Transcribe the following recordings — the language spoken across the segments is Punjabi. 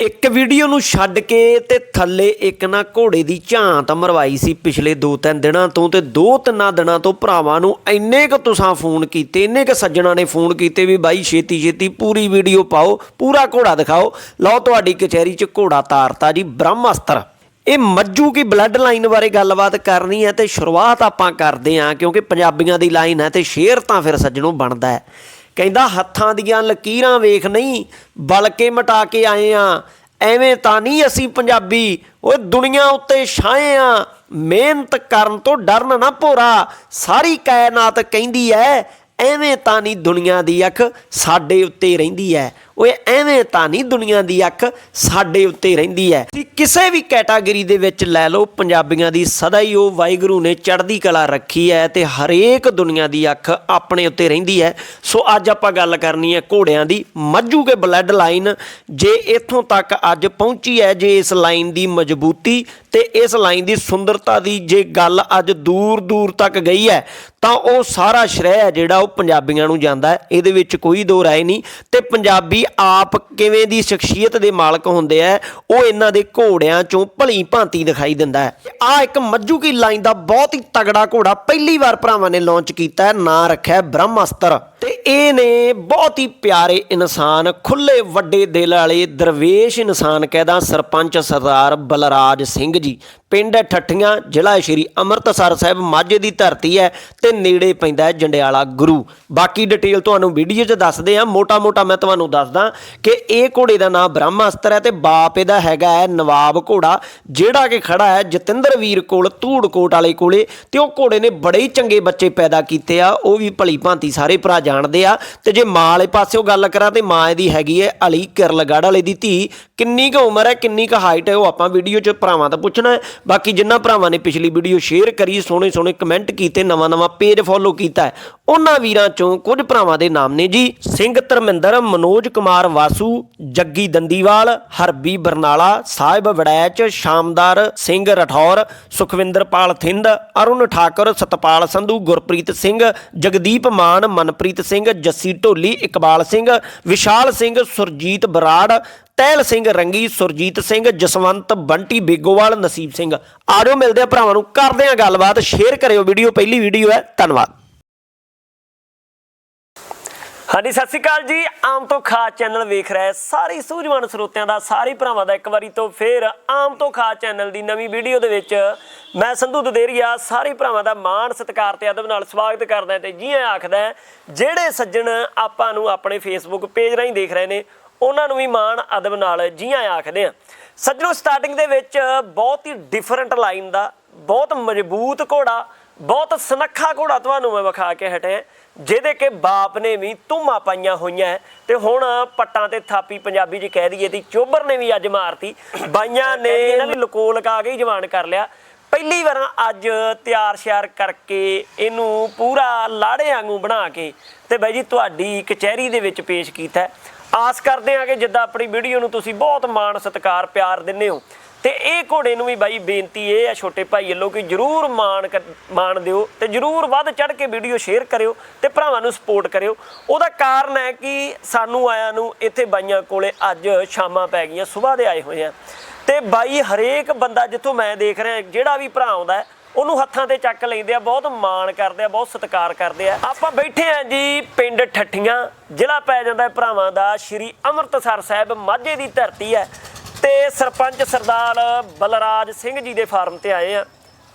ਇੱਕ ਵੀਡੀਓ ਨੂੰ ਛੱਡ ਕੇ ਤੇ ਥੱਲੇ ਇੱਕ ਨਾ ਘੋੜੇ ਦੀ ਝਾਂਤ ਮਰਵਾਈ ਸੀ ਪਿਛਲੇ 2-3 ਦਿਨਾਂ ਤੋਂ ਤੇ 2-3 ਦਿਨਾਂ ਤੋਂ ਭਰਾਵਾਂ ਨੂੰ ਇੰਨੇ ਕੁ ਤੁਸਾਂ ਫੋਨ ਕੀਤੇ, ਇੰਨੇ ਕੁ ਸੱਜਣਾ ਨੇ ਫੋਨ ਕੀਤੇ ਵੀ ਬਾਈ ਛੇਤੀ ਛੇਤੀ ਪੂਰੀ ਵੀਡੀਓ ਪਾਓ, ਪੂਰਾ ਘੋੜਾ ਦਿਖਾਓ। ਲਓ ਤੁਹਾਡੀ ਕਚਹਿਰੀ 'ਚ ਘੋੜਾ ਤਾਰਤਾ ਜੀ, ਬ੍ਰਹਮਸਤਰ। ਇਹ ਮੱਜੂ ਕੀ ਬਲੱਡ ਲਾਈਨ ਬਾਰੇ ਗੱਲਬਾਤ ਕਰਨੀ ਹੈ ਤੇ ਸ਼ੁਰੂਆਤ ਆਪਾਂ ਕਰਦੇ ਹਾਂ ਕਿਉਂਕਿ ਪੰਜਾਬੀਆਂ ਦੀ ਲਾਈਨ ਹੈ ਤੇ ਸ਼ੇਰ ਤਾਂ ਫਿਰ ਸੱਜਣੋਂ ਬਣਦਾ ਹੈ। ਕਹਿੰਦਾ, ਹੱਥਾਂ ਦੀਆਂ ਲਕੀਰਾਂ ਵੇਖ ਨਹੀਂ, ਬਲਕੇ ਮਟਾ ਕੇ ਆਏ ਆ। ਐਵੇਂ ਤਾਂ ਨਹੀਂ ਅਸੀਂ ਪੰਜਾਬੀ, ਓਏ ਦੁਨੀਆ ਉੱਤੇ ਛਾਏ ਆ। ਮਿਹਨਤ ਕਰਨ ਤੋਂ ਡਰਨ ਨਾ ਭੋਰਾ। ਸਾਰੀ ਕਾਇਨਾਤ ਕਹਿੰਦੀ ਐ, ਐਵੇਂ ਤਾਂ ਨਹੀਂ ਦੁਨੀਆ ਦੀ ਅੱਖ ਸਾਡੇ ਉੱਤੇ ਰਹਿੰਦੀ ਐ। ਓਏ, ਐਵੇਂ ਤਾਂ ਨਹੀਂ ਦੁਨੀਆ ਦੀ ਅੱਖ ਸਾਡੇ ਉੱਤੇ ਰਹਿੰਦੀ ਹੈ ਤੁਸੀਂ ਕਿਸੇ ਵੀ ਕੈਟਾਗਰੀ ਦੇ ਵਿੱਚ ਲੈ ਲਓ, ਪੰਜਾਬੀਆਂ ਦੀ ਸਦਾ ਹੀ ਉਹ ਵਾਹਿਗੁਰੂ ਨੇ ਚੜ੍ਹਦੀ ਕਲਾ ਰੱਖੀ ਹੈ ਤੇ ਹਰੇਕ ਦੁਨੀਆ ਦੀ ਅੱਖ ਆਪਣੇ ਉੱਤੇ ਰਹਿੰਦੀ ਹੈ ਸੋ ਅੱਜ ਆਪਾਂ ਗੱਲ ਕਰਨੀ ਹੈ ਘੋੜਿਆਂ ਦੀ। ਮੱਜੂ ਕੇ ਬਲੱਡ ਲਾਈਨ ਜੇ ਇੱਥੋਂ ਤੱਕ ਅੱਜ ਪਹੁੰਚੀ ਹੈ ਜੇ ਇਸ ਲਾਈਨ ਦੀ ਮਜ਼ਬੂਤੀ ਤੇ ਇਸ ਲਾਈਨ ਦੀ ਸੁੰਦਰਤਾ ਦੀ ਜੇ ਗੱਲ ਅੱਜ ਦੂਰ ਦੂਰ ਤੱਕ ਗਈ ਹੈ ਤਾਂ ਉਹ ਸਾਰਾ ਸ਼੍ਰੇਅ ਹੈ ਜਿਹੜਾ ਉਹ ਪੰਜਾਬੀਆਂ ਨੂੰ ਜਾਂਦਾ ਹੈ ਇਹਦੇ ਵਿੱਚ ਕੋਈ ਦੋ ਰਾਏ ਨਹੀਂ। ਤੇ ਪੰਜਾਬੀ ਆਪ ਕਿਵੇਂ ਦੀ ਸ਼ਖਸੀਅਤ ਦੇ ਮਾਲਕ ਹੁੰਦੇ ਆ, ਉਹ ਇਹਨਾਂ ਦੇ ਘੋੜਿਆਂ ਚੋਂ ਭਲੀ ਭਾਂਤੀ ਦਿਖਾਈ ਦਿੰਦਾ ਹੈ। ਆ ਇੱਕ ਮੱਜੂ ਕੀ ਲਾਈਨ ਦਾ ਬਹੁਤ ਹੀ ਤਗੜਾ ਘੋੜਾ ਪਹਿਲੀ ਵਾਰ ਭਰਾਵਾਂ ਨੇ ਲਾਂਚ ਕੀਤਾ ਹੈ, ਨਾਂ ਰੱਖਿਆ ਹੈ ਤੇ ਇਹ ਨੇ ਬਹੁਤ ਹੀ ਪਿਆਰੇ ਇਨਸਾਨ, ਖੁੱਲੇ ਵੱਡੇ ਦਿਲ ਵਾਲੇ ਦਰਵੇਸ਼ ਇਨਸਾਨ ਕਹਿਦਾ ਸਰਪੰਚ ਸਰਦਾਰ ਬਲਰਾਜ ਸਿੰਘ ਜੀ। ਪਿੰਡ ਹੈ ਠੱਠੀਆਂ, ਜ਼ਿਲ੍ਹਾ ਸ਼੍ਰੀ ਅੰਮ੍ਰਿਤਸਰ ਸਾਹਿਬ, ਮਾਝੇ ਦੀ ਧਰਤੀ ਹੈ ਤੇ ਨੇੜੇ ਪੈਂਦਾ ਹੈ ਜੰਡਿਆਲਾ ਗੁਰੂ। ਬਾਕੀ ਡਿਟੇਲ ਤੁਹਾਨੂੰ ਵੀਡੀਓ 'ਚ ਦੱਸਦੇ ਆ ਮੋਟਾ-ਮੋਟਾ ਮੈਂ ਤੁਹਾਨੂੰ ਦੱਸਦਾ ਕਿ ਇਹ ਘੋੜੇ ਦਾ ਨਾਮ ਬ੍ਰਹਮਾਸਤਰ ਹੈ ਤੇ ਬਾਪ ਇਹਦਾ ਹੈਗਾ ਹੈ ਨਵਾਬ ਘੋੜਾ, ਜਿਹੜਾ ਕਿ ਖੜਾ ਹੈ ਜਤਿੰਦਰ ਵੀਰ ਕੋਲ ਧੂੜਕੋਟ ਵਾਲੇ ਕੋਲੇ ਤੇ ਉਹ ਘੋੜੇ ਨੇ ਬੜੇ ਹੀ ਚੰਗੇ ਬੱਚੇ ਪੈਦਾ ਕੀਤੇ ਆ। ਉਹ ਵੀ ਭਲੀ ਭਾਂਤੀ ਸਾਰੇ ਭਰਾ ਜਾਣਦੇ ਆ। ਤੇ ਜੇ ਮਾਂ ਵਾਲੇ ਪਾਸਿਓਂ ਗੱਲ ਕਰਾਂ ਤੇ ਮਾਂ ਇਹਦੀ ਹੈਗੀ ਹੈ ਅਲੀ ਕਿਰਲਗੜ੍ਹ ਵਾਲੇ ਦੀ ਧੀ। ਕਿੰਨੀ ਕੁ ਉਮਰ ਹੈ, ਕਿੰਨੀ ਕੁ ਹਾਈਟ ਹੈ, ਉਹ ਆਪਾਂ ਵੀਡੀਓ 'ਚ ਭਰਾਵਾਂ ਤੋਂ ਪੁੱਛਣਾ ਹੈ। ਬਾਕੀ ਜਿੰਨਾ ਭਰਾਵਾਂ ਨੇ ਪਿਛਲੀ ਵੀਡੀਓ ਸ਼ੇਅਰ ਕਰੀ ਸੋਹਣੇ ਸੋਹਣੇ ਕਮੈਂਟ ਕੀਤੇ ਨਵਾਂ ਨਵਾਂ ਪੇਜ ਫੋਲੋ ਕੀਤਾ ਹੈ। ਉਹਨਾਂ ਵੀਰਾਂ 'ਚੋਂ ਕੁਝ ਭਰਾਵਾਂ ਦੇ ਨਾਮ ਨੇ ਜੀ। ਸਿੰਘ ਧਰਮਿੰਦਰ, ਮਨੋਜ ਕੁਮਾਰ ਵਾਸੂ, ਜੱਗੀ ਦੰਦੀਵਾਲ, ਹਰਬੀ ਬਰਨਾਲਾ, ਸਾਹਿਬ ਵੜੈਚ, ਸ਼ਾਮਦਾਰ ਸਿੰਘ ਰਠੌਰ, ਸੁਖਵਿੰਦਰਪਾਲ ਥਿੰਦ, ਅਰੁਣ ਠਾਕੁਰ, ਸਤਪਾਲ ਸੰਧੂ, ਗੁਰਪ੍ਰੀਤ ਸਿੰਘ, ਜਗਦੀਪ ਮਾਨ, ਮਨਪ੍ਰੀਤ ਸਿੰਘ, ਜੱਸੀ ਢੋਲੀ, ਇਕਬਾਲ ਸਿੰਘ, ਵਿਸ਼ਾਲ ਸਿੰਘ, ਸੁਰਜੀਤ ਬਰਾੜ, ਤਹਿਲ ਸਿੰਘ ਰੰਗੀ, ਸੁਰਜੀਤ ਸਿੰਘ, ਜਸਵੰਤ ਬੰਟੀ, ਬੇਗੋਵਾਲ, ਨਸੀਬ ਸਿੰਘ। ਆਜੋ ਮਿਲਦੇ ਆ ਭਰਾਵਾਂ ਨੂੰ, ਕਰਦੇ ਆ ਗੱਲਬਾਤ ਸ਼ੇਅਰ ਕਰਿਓ ਵੀਡੀਓ ਪਹਿਲੀ ਵੀਡੀਓ ਹੈ, ਧੰਨਵਾਦ। ਹਾਂਜੀ, ਸਤਿ ਸ਼੍ਰੀ ਅਕਾਲ ਜੀ। ਆਮ ਤੋਂ ਖਾਸ ਚੈਨਲ ਵੇਖ ਰਹੇ ਸਾਰੇ ਸੂਝਵਾਨ ਸਰੋਤਿਆਂ ਦਾ, ਸਾਰੇ ਭਰਾਵਾਂ ਦਾ ਇੱਕ ਵਾਰੀ ਤੋਂ ਫੇਰ ਆਮ ਤੋਂ ਖਾਸ ਚੈਨਲ ਦੀ ਨਵੀਂ ਵੀਡੀਓ ਦੇ ਵਿੱਚ ਮੈਂ ਸੰਧੂ ਦਦੇਰੀਆ ਸਾਰੇ ਭਰਾਵਾਂ ਦਾ ਮਾਣ ਸਤਿਕਾਰ ਤੇ ਅਦਬ ਨਾਲ ਸਵਾਗਤ ਕਰਦਾ ਤੇ ਜੀ ਆਖਦਾ ਜਿਹੜੇ ਸੱਜਣ ਆਪਾਂ ਨੂੰ ਆਪਣੇ ਫੇਸਬੁੱਕ ਪੇਜ ਰਾਹੀਂ ਦੇਖ ਰਹੇ ਨੇ ਉਹਨਾਂ ਨੂੰ ਵੀ ਮਾਣ ਅਦਬ ਨਾਲ ਜੀ ਆਖਦੇ ਆ ਸੱਜਣੋ ਸਟਾਰਟਿੰਗ ਦੇ ਵਿੱਚ ਬਹੁਤ ਹੀ ਡਿਫਰੈਂਟ ਲਾਈਨ ਦਾ ਬਹੁਤ ਮਜ਼ਬੂਤ ਘੋੜਾ ਬਹੁਤ ਸੁਨੱਖਾ ਘੋੜਾ ਤੁਹਾਨੂੰ ਮੈਂ ਵਿਖਾ ਕੇ ਹਟਿਆ ਜਿਹਦੇ ਕਿ ਬਾਪ ਨੇ ਵੀ ਧੂਮਾਂ ਪਾਈਆਂ ਹੋਈਆਂ ਤੇ ਹੁਣ ਪੱਟਾਂ ਤੇ ਥਾਪੀ ਪੰਜਾਬੀ 'ਚ ਕਹਿ ਦਈਏ ਤੇ ਚੋਬਰ ਨੇ ਵੀ ਅੱਜ ਮਾਰਤੀ। ਬਾਈਆਂ ਨੇ ਇਹਨਾਂ ਨੇ ਲਕੋ ਲਕਾ ਕੇ ਹੀ ਜਵਾਨ ਕਰ ਲਿਆ। ਪਹਿਲੀ ਵਾਰ ਅੱਜ ਤਿਆਰ ਸ਼ਿਆਰ ਕਰਕੇ ਇਹਨੂੰ ਪੂਰਾ ਲਾੜੇ ਵਾਂਗੂ ਬਣਾ ਕੇ ਤੇ ਬਾਈ ਜੀ ਤੁਹਾਡੀ ਕਚਹਿਰੀ ਦੇ ਵਿੱਚ ਪੇਸ਼ ਕੀਤਾ ਆਸ ਕਰਦੇ ਹਾਂ ਕਿ ਜਿੱਦਾਂ ਆਪਣੀ ਵੀਡੀਓ ਨੂੰ ਤੁਸੀਂ ਬਹੁਤ ਮਾਣ, ਸਤਿਕਾਰ, ਪਿਆਰ ਦਿੰਦੇ ਹੋ। ਤੇ ਇਹ ਘੋੜੇ ਨੂੰ ਵੀ ਬਾਈ ਬੇਨਤੀ ਇਹ ਆ ਛੋਟੇ ਭਾਈ ਵੱਲੋਂ ਕਿ ਜਰੂਰ ਮਾਣ ਕਰ- ਮਾਣ ਦਿਓ ਤੇ ਜਰੂਰ ਵੱਧ ਚੜ ਕੇ ਵੀਡੀਓ ਸ਼ੇਅਰ ਕਰਿਓ ਤੇ ਭਰਾਵਾਂ ਨੂੰ ਸਪੋਰਟ ਕਰਿਓ। ਉਹਦਾ ਕਾਰਨ ਹੈ ਕਿ ਸਾਨੂੰ ਆਇਆਂ ਨੂੰ ਇੱਥੇ ਬਾਈਆਂ ਕੋਲੇ ਅੱਜ ਸ਼ਾਮਾਂ ਪੈ ਗਈਆਂ, ਸਵੇਰ ਦੇ ਆਏ ਹੋਏ ਆ। ਤੇ ਬਾਈ, ਹਰੇਕ ਬੰਦਾ ਜਿੱਥੋਂ ਮੈਂ ਦੇਖ ਰਿਹਾ, ਜਿਹੜਾ ਵੀ ਭਰਾ ਆਉਂਦਾ ਉਹਨੂੰ ਹੱਥਾਂ ਤੇ ਚੱਕ ਲੈਂਦੇ ਆ, ਬਹੁਤ ਮਾਣ ਕਰਦੇ ਆ, ਬਹੁਤ ਸਤਿਕਾਰ ਕਰਦੇ ਆ। ਆਪਾਂ ਬੈਠੇ ਆ ਜੀ ਪਿੰਡ ਠੱਠੀਆਂ, ਜ਼ਿਲ੍ਹਾ ਪੈ ਜਾਂਦਾ ਹੈ ਭਰਾਵਾਂ ਦਾ, ਸ਼੍ਰੀ ਅੰਮ੍ਰਿਤਸਰ ਸਾਹਿਬ ਮਾਝੇ ਦੀ ਧਰਤੀ ਹੈ। ਤੇ ਸਰਪੰਚ ਸਰਦਾਰ ਬਲਰਾਜ ਸਿੰਘ ਜੀ ਦੇ ਫਾਰਮ ਤੇ ਆਏ ਆ